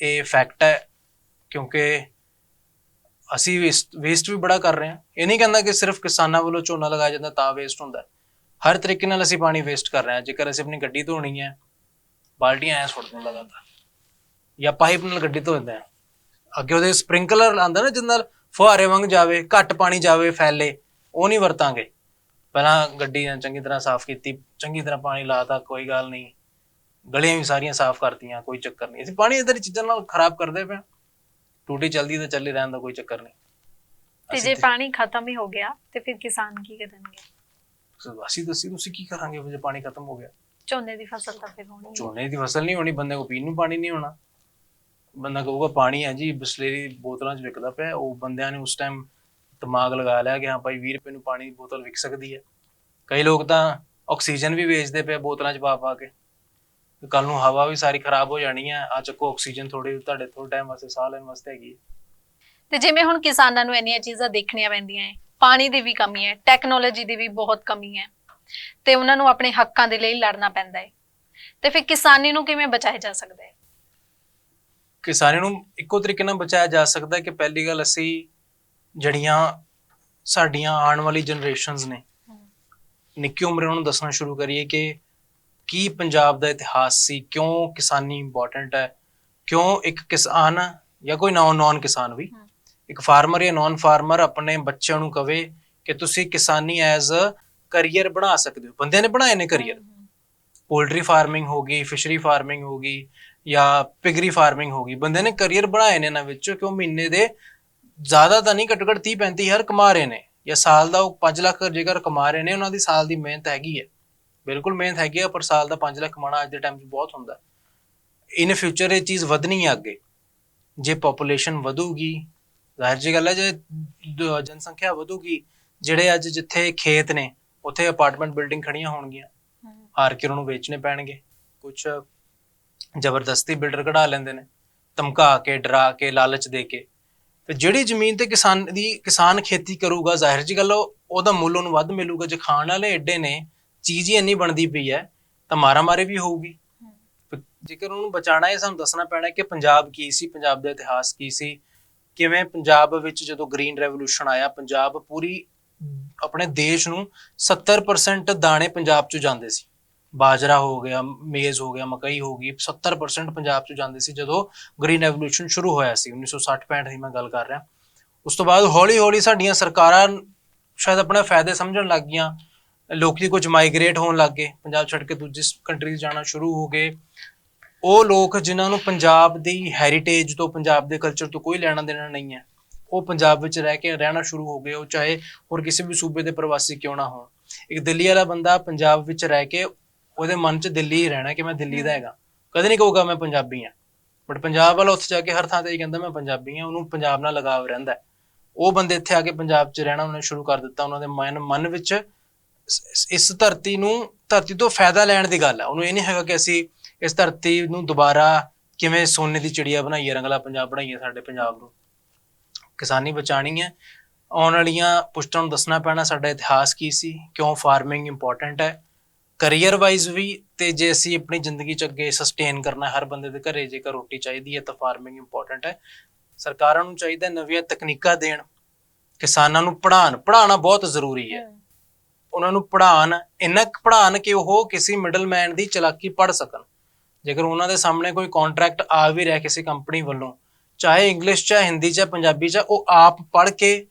ਇਹ ਫੈਕਟ ਹੈ ਕਿਉਂਕਿ ਅਸੀਂ ਵੇਸਟ ਵੇਸਟ ਵੀ ਬੜਾ ਕਰ ਰਹੇ ਹਾਂ। ਇਹ ਨਹੀਂ ਕਹਿੰਦਾ ਕਿ ਸਿਰਫ ਕਿਸਾਨਾਂ ਵੱਲੋਂ ਝੋਨਾ ਲਗਾਇਆ ਜਾਂਦਾ ਤਾਂ ਵੇਸਟ ਹੁੰਦਾ। ਹਰ ਤਰੀਕੇ ਨਾਲ ਅਸੀਂ ਪਾਣੀ ਵੇਸਟ ਕਰ ਰਹੇ ਹਾਂ। ਜੇਕਰ ਅਸੀਂ ਆਪਣੀ ਗੱਡੀ ਧੋਣੀ ਹੈ, ਬਾਲਟੀਆਂ ਐ ਸੁੱਟਦੇ ਲਗਾਤਾਰ ਜਾਂ ਪਾਈਪ ਨਾਲ ਗੱਡੀ ਧੋਂਦੇ ਆ ਅੱਗੇ ਉਹਦੇ ਸਪ੍ਰਿੰਕਲਰ ਆਂਦਾ ਨਾ ਜਿਹਦੇ ਨਾਲ ਫੁਹਾਰੇ ਵਾਂਗ ਜਾਵੇ ਘੱਟ ਪਾਣੀ ਜਾਵੇ ਫੈਲੇ ਉਹ ਨਹੀਂ ਵਰਤਾਂਗੇ। ਪਹਿਲਾਂ ਗੱਡੀ ਚੰਗੀ ਤਰ੍ਹਾਂ ਸਾਫ਼ ਕੀਤੀ ਚੰਗੀ ਤਰ੍ਹਾਂ ਪਾਣੀ ਲਾਤਾ ਕੋਈ ਗੱਲ ਨਹੀਂ। ਗਲੀਆਂ ਵੀ ਸਾਰੀਆਂ ਸਾਫ਼ ਕਰਤੀਆਂ ਕੋਈ ਚੱਕਰ ਨਹੀਂ। ਅਸੀਂ ਪਾਣੀ ਇਧਰ ਚੀਜ਼ਾਂ ਨਾਲ ਖਰਾਬ ਕਰਦੇ ਪਏ। ਟੂਟੀ ਚੱਲਦੀ ਤਾਂ ਚੱਲੀ ਰਹਿਣ ਦਾ ਕੋਈ ਚੱਕਰ ਨਹੀਂ। ਤੇ ਜੇ ਪਾਣੀ ਖਤਮ ਹੀ ਹੋ ਗਿਆ ਤੇ ਫਿਰ ਕਿਸਾਨ ਕੀ ਕਰਨਗੇ? ਅਸੀਂ ਦੱਸੀ ਤੁਸੀਂ ਕੀ ਕਰਾਂਗੇ? ਜੇ ਪਾਣੀ ਖਤਮ ਹੋ ਗਿਆ। ਝੋਨੇ ਦੀ ਫਸਲ ਤਾਂ ਫਿਰ ਹੋਣੀ ਝੋਨੇ ਦੀ ਫਸਲ ਨਹੀਂ ਹੋਣੀ ਬੰਦੇ ਕੋ ਪੀਣ ਨੂੰ ਪਾਣੀ ਨਹੀਂ ਹੋਣਾ। ਬੰਦਾ ਕਹੂਗਾ, ਪਾਣੀ ਹੈ ਜੀ, ਬਿਸਲੇਰੀ ਬੋਤਲਾਂ 'ਚ ਵਿਕਦਾ ਪਿਆ ਉਹ ਬੰਦਿਆਂ ਨੇ ਉਸ ਟਾਈਮ ਦਿਮਾਗ ਲਗਾ ਲਿਆ ਕਿ ਹਾਂ ਭਾਈ 20 ਰੁਪਏ ਨੂੰ ਪਾਣੀ ਦੀ ਬੋਤਲ ਵਿਕ ਸਕਦੀ ਹੈ। ਕਈ ਲੋਕ ਤਾਂ ਆਕਸੀਜਨ ਵੀ ਵੇਚਦੇ ਪਏ ਬੋਤਲਾਂ 'ਚ ਪਾ ਪਾ ਕੇ। ਕੱਲ ਨੂੰ ਹਵਾ ਵੀ ਸਾਰੀ ਖਰਾਬ ਹੋ ਜਾਣੀ ਹੈ। ਆ ਚੱਕੋ, ਆਕਸੀਜਨ ਥੋੜੀ ਤੁਹਾਡੇ ਥੋੜੇ ਟਾਈਮ ਵਾਸਤੇ, ਸਾਹ ਲੈਣ ਵਾਸਤੇ ਹੈਗੀ ਤੇ ਜਿਵੇਂ ਹੁਣ ਕਿਸਾਨਾਂ ਨੂੰ ਇੰਨੀਆਂ ਚੀਜ਼ਾਂ ਦੇਖਣੀਆਂ ਪੈਂਦੀਆਂ ਹੈ, ਪਾਣੀ ਦੀ ਵੀ ਕਮੀ ਹੈ ਟੈਕਨੋਲੋਜੀ ਦੀ ਵੀ ਬਹੁਤ ਕਮੀ ਹੈ। ਤੇ ਉਹਨਾਂ ਨੂੰ ਆਪਣੇ ਹੱਕਾਂ ਦੇ ਲਈ ਲੜਨਾ ਪੈਂਦਾ ਹੈ। ਤੇ ਫਿਰ ਕਿਸਾਨੀ ਨੂੰ ਕਿਵੇਂ ਬਚਾਇਆ ਜਾ ਸਕਦਾ ਹੈ? ਕਿਸਾਨੀ ਨੂੰ ਇੱਕੋ ਤਰੀਕੇ ਨਾਲ ਬਚਾਇਆ ਜਾ ਸਕਦਾ ਹੈ ਕਿ ਪਹਿਲੀ ਗੱਲ ਅਸੀਂ ਜਿਹੜੀਆਂ ਸਾਡੀਆਂ ਆਉਣ ਵਾਲੀ ਜਨਰੇਸ਼ਨਸ ਨੇ ਨਿੱਕੀ ਉਮਰੇ ਉਹਨਾਂ ਨੂੰ ਦੱਸਣਾ ਸ਼ੁਰੂ ਕਰੀਏ ਕਿ ਕੀ ਪੰਜਾਬ ਦਾ ਇਤਿਹਾਸ ਸੀ ਕਿਉਂ ਕਿਸਾਨੀ ਇੰਪੋਰਟੈਂਟ ਹੈ ਕਿਉਂ ਇੱਕ ਕਿਸਾਨ ਜਾਂ ਕੋਈ ਨਾਨ ਨਾਨ ਕਿਸਾਨ ਵੀ। ਇੱਕ ਫਾਰਮਰ ਜਾਂ ਨਾਨ ਫਾਰਮਰ ਆਪਣੇ ਬੱਚਿਆਂ ਨੂੰ ਕਵੇ ਕਿ ਤੁਸੀਂ ਕਿਸਾਨੀ ਐਜ਼ ਅ ਕੈਰੀਅਰ ਬਣਾ ਸਕਦੇ ਹੋ। ਬੰਦਿਆਂ ਨੇ ਬਣਾਏ ਨੇ ਕੈਰੀਅਰ ਪੋਲਟਰੀ ਫਾਰਮਿੰਗ ਹੋ ਗਈ ਫਿਸ਼ਰੀ ਫਾਰਮਿੰਗ ਹੋ ਗਈ ਜਾਂ ਪਿਗਰੀ ਫਾਰਮਿੰਗ ਹੋ ਗਈ। ਬੰਦੇ ਨੇ ਕੈਰੀਅਰ ਬਣਾਏ ਨੇ ਇਹਨਾਂ ਵਿੱਚ ਕਿ ਉਹ ਮਹੀਨੇ ਦੇ ਜ਼ਿਆਦਾ ਤਾਂ ਨਹੀਂ ਘੱਟੋ ਘੱਟ 30 35 ਹਜ਼ਾਰ ਕਮਾ ਰਹੇ ਨੇ। ਜਾਂ ਸਾਲ ਦਾ ਉਹ 5 ਲੱਖ ਜੇਕਰ ਕਮਾ ਰਹੇ ਨੇ ਉਹਨਾਂ ਦੀ ਸਾਲ ਦੀ ਮਿਹਨਤ ਹੈਗੀ ਹੈ। ਬਿਲਕੁਲ ਮਿਹਨਤ ਹੈਗੀ ਹੈ ਪਰ ਸਾਲ ਦਾ 5 ਲੱਖ ਕਮਾਉਣਾ ਅੱਜ ਦੇ ਟਾਈਮ 'ਚ ਬਹੁਤ ਹੁੰਦਾ। ਇਨ ਫਿਊਚਰ ਇਹ ਚੀਜ਼ ਵਧਣੀ ਹੈ ਅੱਗੇ। ਜੇ ਪੋਪੂਲੇਸ਼ਨ ਵਧੂਗੀ ਜ਼ਾਹਿਰ ਜੀ ਗੱਲ ਹੈ ਜੇ ਜਨਸੰਖਿਆ ਵਧੂਗੀ ਜਿਹੜੇ ਅੱਜ ਜਿੱਥੇ ਖੇਤ ਨੇ ਉੱਥੇ ਅਪਾਰਟਮੈਂਟ ਬਿਲਡਿੰਗ ਖੜੀਆਂ ਹੋਣਗੀਆਂ। ਹਾਰ ਕੇ ਉਹਨਾਂ ਨੂੰ ਵੇਚਣੇ ਪੈਣਗੇ। ਕੁਝ ਜ਼ਬਰਦਸਤੀ ਬਿਲਡਰ ਕਢਾ ਲੈਂਦੇ ਨੇ ਧਮਕਾ ਕੇ ਡਰਾ ਕੇ ਲਾਲਚ ਦੇ ਕੇ। ਤੇ ਜਿਹੜੀ ਜ਼ਮੀਨ ਤੇ ਕਿਸਾਨ ਦੀ ਕਿਸਾਨ ਖੇਤੀ ਕਰੂਗਾ ਜ਼ਾਹਿਰ ਜੀ ਗੱਲ ਉਹ- ਉਹਦਾ ਮੁੱਲ ਉਹਨੂੰ ਵੱਧ ਮਿਲੂਗਾ। ਜੇ ਖਾਣ ਵਾਲੇ ਐਡੇ ਨੇ ਚੀਜ਼ ਹੀ ਇੰਨੀ ਬਣਦੀ ਪਈ ਹੈ ਤਾਂ ਮਾਰਾ ਮਾਰੇ ਵੀ ਹੋਊਗੀ। ਜੇਕਰ ਉਹਨੂੰ ਬਚਾਣਾ ਹੈ ਸਾਨੂੰ ਦੱਸਣਾ ਪੈਣਾ ਕਿ ਪੰਜਾਬ ਕੀ ਸੀ ਪੰਜਾਬ ਦਾ ਇਤਿਹਾਸ ਕੀ ਸੀ। ਕਿਵੇਂ ਪੰਜਾਬ ਵਿੱਚ ਜਦੋਂ ਗ੍ਰੀਨ ਰੈਵੋਲੂਸ਼ਨ ਆਇਆ ਪੰਜਾਬ ਪੂਰੀ ਆਪਣੇ ਦੇਸ਼ ਨੂੰ 70% ਦਾਣੇ ਪੰਜਾਬ ਚੋਂ ਜਾਂਦੇ ਸੀ। ਬਾਜਰਾ ਹੋ ਗਿਆ, ਮੇਜ਼ ਹੋ ਗਿਆ, ਮਕਈ ਹੋ ਗਈ 70% ਪੰਜਾਬ 'ਚ ਜਾਂਦੇ ਸੀ ਜਦੋਂ ਗ੍ਰੀਨ ਰੈਵੋਲੂਸ਼ਨ ਸ਼ੁਰੂ ਹੋਇਆ ਸੀ 1960-65 ਦੀ ਮੈਂ ਗੱਲ ਕਰ ਰਿਹਾ। ਉਸ ਤੋਂ ਬਾਅਦ ਹੌਲੀ-ਹੌਲੀ ਸਾਡੀਆਂ ਸਰਕਾਰਾਂ ਸ਼ਾਇਦ ਆਪਣਾ ਫਾਇਦੇ ਸਮਝਣ ਲੱਗ ਗਈਆਂ। ਲੋਕੀ ਕੁਝ ਮਾਈਗ੍ਰੇਟ ਹੋਣ ਲੱਗ ਗਏ, ਪੰਜਾਬ ਛੱਡ ਕੇ ਦੂਜੀ ਕੰਟਰੀਜ਼ ਜਾਣਾ ਸ਼ੁਰੂ ਹੋ ਗਏ। ਉਹ ਲੋਕ ਜਿਨ੍ਹਾਂ ਨੂੰ ਪੰਜਾਬ ਦੀ ਹੈਰੀਟੇਜ ਤੋਂ, ਪੰਜਾਬ ਦੇ ਕਲਚਰ ਤੋਂ ਕੋਈ ਲੈਣਾ ਦੇਣਾ ਨਹੀਂ ਹੈ, ਉਹ ਪੰਜਾਬ ਵਿੱਚ ਰਹਿ ਕੇ ਰਹਿਣਾ ਸ਼ੁਰੂ ਹੋ ਗਏ, ਉਹ ਚਾਹੇ ਹੋਰ ਕਿਸੇ ਵੀ ਸੂਬੇ ਦੇ ਪ੍ਰਵਾਸੀ ਕਿਉਂ ਨਾ ਹੋਣ। ਇੱਕ ਦਿੱਲੀ ਵਾਲਾ ਬੰਦਾ ਪੰਜਾਬ ਵਿੱਚ ਰਹਿ ਕੇ ਉਹਦੇ ਮਨ 'ਚ ਦਿੱਲੀ ਹੀ ਰਹਿਣਾ ਕਿ ਮੈਂ ਦਿੱਲੀ ਦਾ ਹੈਗਾ। ਕਦੇ ਨਹੀਂ ਕਹੂਗਾ ਮੈਂ ਪੰਜਾਬੀ ਹਾਂ। ਬਟ ਪੰਜਾਬ ਵਾਲਾ ਉੱਥੇ ਜਾ ਕੇ ਹਰ ਥਾਂ ਤੇ ਹੀ ਕਹਿੰਦਾ ਮੈਂ ਪੰਜਾਬੀ ਹਾਂ ਉਹਨੂੰ ਪੰਜਾਬ ਨਾਲ ਲਗਾਵ ਰਹਿੰਦਾ ਹੈ। ਉਹ ਬੰਦੇ ਇੱਥੇ ਆ ਕੇ ਪੰਜਾਬ 'ਚ ਰਹਿਣਾ ਉਹਨੇ ਸ਼ੁਰੂ ਕਰ ਦਿੱਤਾ ਉਹਨਾਂ ਦੇ ਮਨ ਮਨ ਵਿੱਚ ਇਸ- ਇਸ ਧਰਤੀ ਨੂੰ ਧਰਤੀ ਤੋਂ ਫਾਇਦਾ ਲੈਣ ਦੀ ਗੱਲ ਹੈ ਉਹਨੂੰ ਇਹ ਨਹੀਂ ਹੈਗਾ ਕਿ ਅਸੀਂ ਇਸ ਧਰਤੀ ਨੂੰ ਦੁਬਾਰਾ ਕਿਵੇਂ ਸੋਨੇ ਦੀ ਚਿੜੀਆ ਬਣਾਈਏ ਰੰਗਲਾ ਪੰਜਾਬ ਬਣਾਈਏ ਸਾਡੇ ਪੰਜਾਬ ਨੂੰ। ਕਿਸਾਨੀ ਬਚਾਣੀ ਹੈ। ਆਉਣ ਵਾਲੀਆਂ ਪੁਸ਼ਤਾਂ ਨੂੰ ਦੱਸਣਾ ਪੈਣਾ ਸਾਡਾ ਇਤਿਹਾਸ ਕੀ ਸੀ ਕਿਉਂ ਫਾਰਮਿੰਗ ਇੰਪੋਰਟੈਂਟ ਹੈ। ਕੈਰੀਅਰ ਵਾਈਜ਼ ਵੀ ਤੇ ਜੇ ਅਸੀਂ ਆਪਣੀ ਜ਼ਿੰਦਗੀ ਚ ਅੱਗੇ ਸਸਟੇਨ ਕਰਨਾ ਹਰ ਬੰਦੇ ਦੇ ਘਰੇ ਜੇਕਰ ਰੋਟੀ ਚਾਹੀਦੀ ਹੈ ਤਾਂ ਫਾਰਮਿੰਗ ਇੰਪੋਰਟੈਂਟ ਹੈ। ਸਰਕਾਰਾਂ ਨੂੰ ਚਾਹੀਦਾ ਨਵੀਆਂ ਤਕਨੀਕਾਂ ਦੇਣ ਕਿਸਾਨਾਂ ਨੂੰ ਪੜ੍ਹਾਉਣ ਪੜ੍ਹਾਉਣਾ ਬਹੁਤ ਜ਼ਰੂਰੀ ਹੈ। ਉਹਨਾਂ ਨੂੰ ਪੜ੍ਹਾਉਣ ਇੰਨਾ ਪੜ੍ਹਾਉਣ ਕਿ ਉਹ ਕਿਸੇ ਮਿਡਲਮੈਨ ਦੀ ਚਲਾਕੀ ਪੜ੍ਹ ਸਕਣ। ਜੇਕਰ ਉਹਨਾਂ ਦੇ ਸਾਹਮਣੇ ਕੋਈ ਕੰਟਰੈਕਟ ਆ ਵੀ ਰਿਹਾ ਕਿਸੇ ਕੰਪਨੀ ਵੱਲੋਂ ਚਾਹੇ ਇੰਗਲਿਸ਼ ਚ ਹੈ, ਹਿੰਦੀ ਚ ਹੈ, ਪੰਜਾਬੀ ਚ ਹੈ, ਉਹ ਆਪ ਪੜ੍ਹ ਕੇ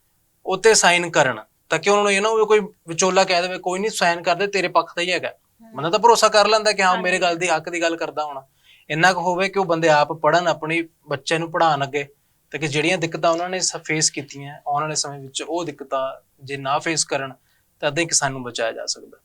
ਉਤੇ ਸਾਈਨ ਕਰਨ। ਤਾਂ ਕਿ ਉਹਨਾਂ ਨੂੰ ਇਹ ਨਾ ਹੋਵੇ ਕੋਈ ਵਿਚੋਲਾ ਕਹਿ ਦੇਵੇ, ਕੋਈ ਨਹੀਂ ਸਾਈਨ ਕਰਦੇ ਤੇਰੇ ਪੱਖ ਦਾ ਹੀ ਹੈਗਾ। ਬੰਦਾ ਤਾਂ ਭਰੋਸਾ ਕਰ ਲੈਂਦਾ ਕਿ ਹਾਂ ਮੇਰੇ ਗੱਲ ਦੀ ਹੱਕ ਦੀ ਗੱਲ ਕਰਦਾ ਹੋਣਾ। ਇੰਨਾ ਕੁ ਹੋਵੇ ਕਿ ਉਹ ਬੰਦੇ ਆਪ ਪੜਨ ਆਪਣੀ ਬੱਚੇ ਨੂੰ ਪੜਾਉਣ ਅੱਗੇ। ਤਾਂ ਕਿ ਜਿਹੜੀਆਂ ਦਿੱਕਤਾਂ ਉਹਨਾਂ ਨੇ ਫੇਸ ਕੀਤੀਆਂ ਆਉਣ ਵਾਲੇ ਸਮੇਂ ਵਿੱਚ, ਉਹ ਦਿੱਕਤਾਂ ਜੇ ਨਾ ਫੇਸ ਕਰਨ, ਤਾਂ ਅੱਧੇ ਕਿਸਾਨ ਨੂੰ ਬਚਾਇਆ ਜਾ ਸਕਦਾ।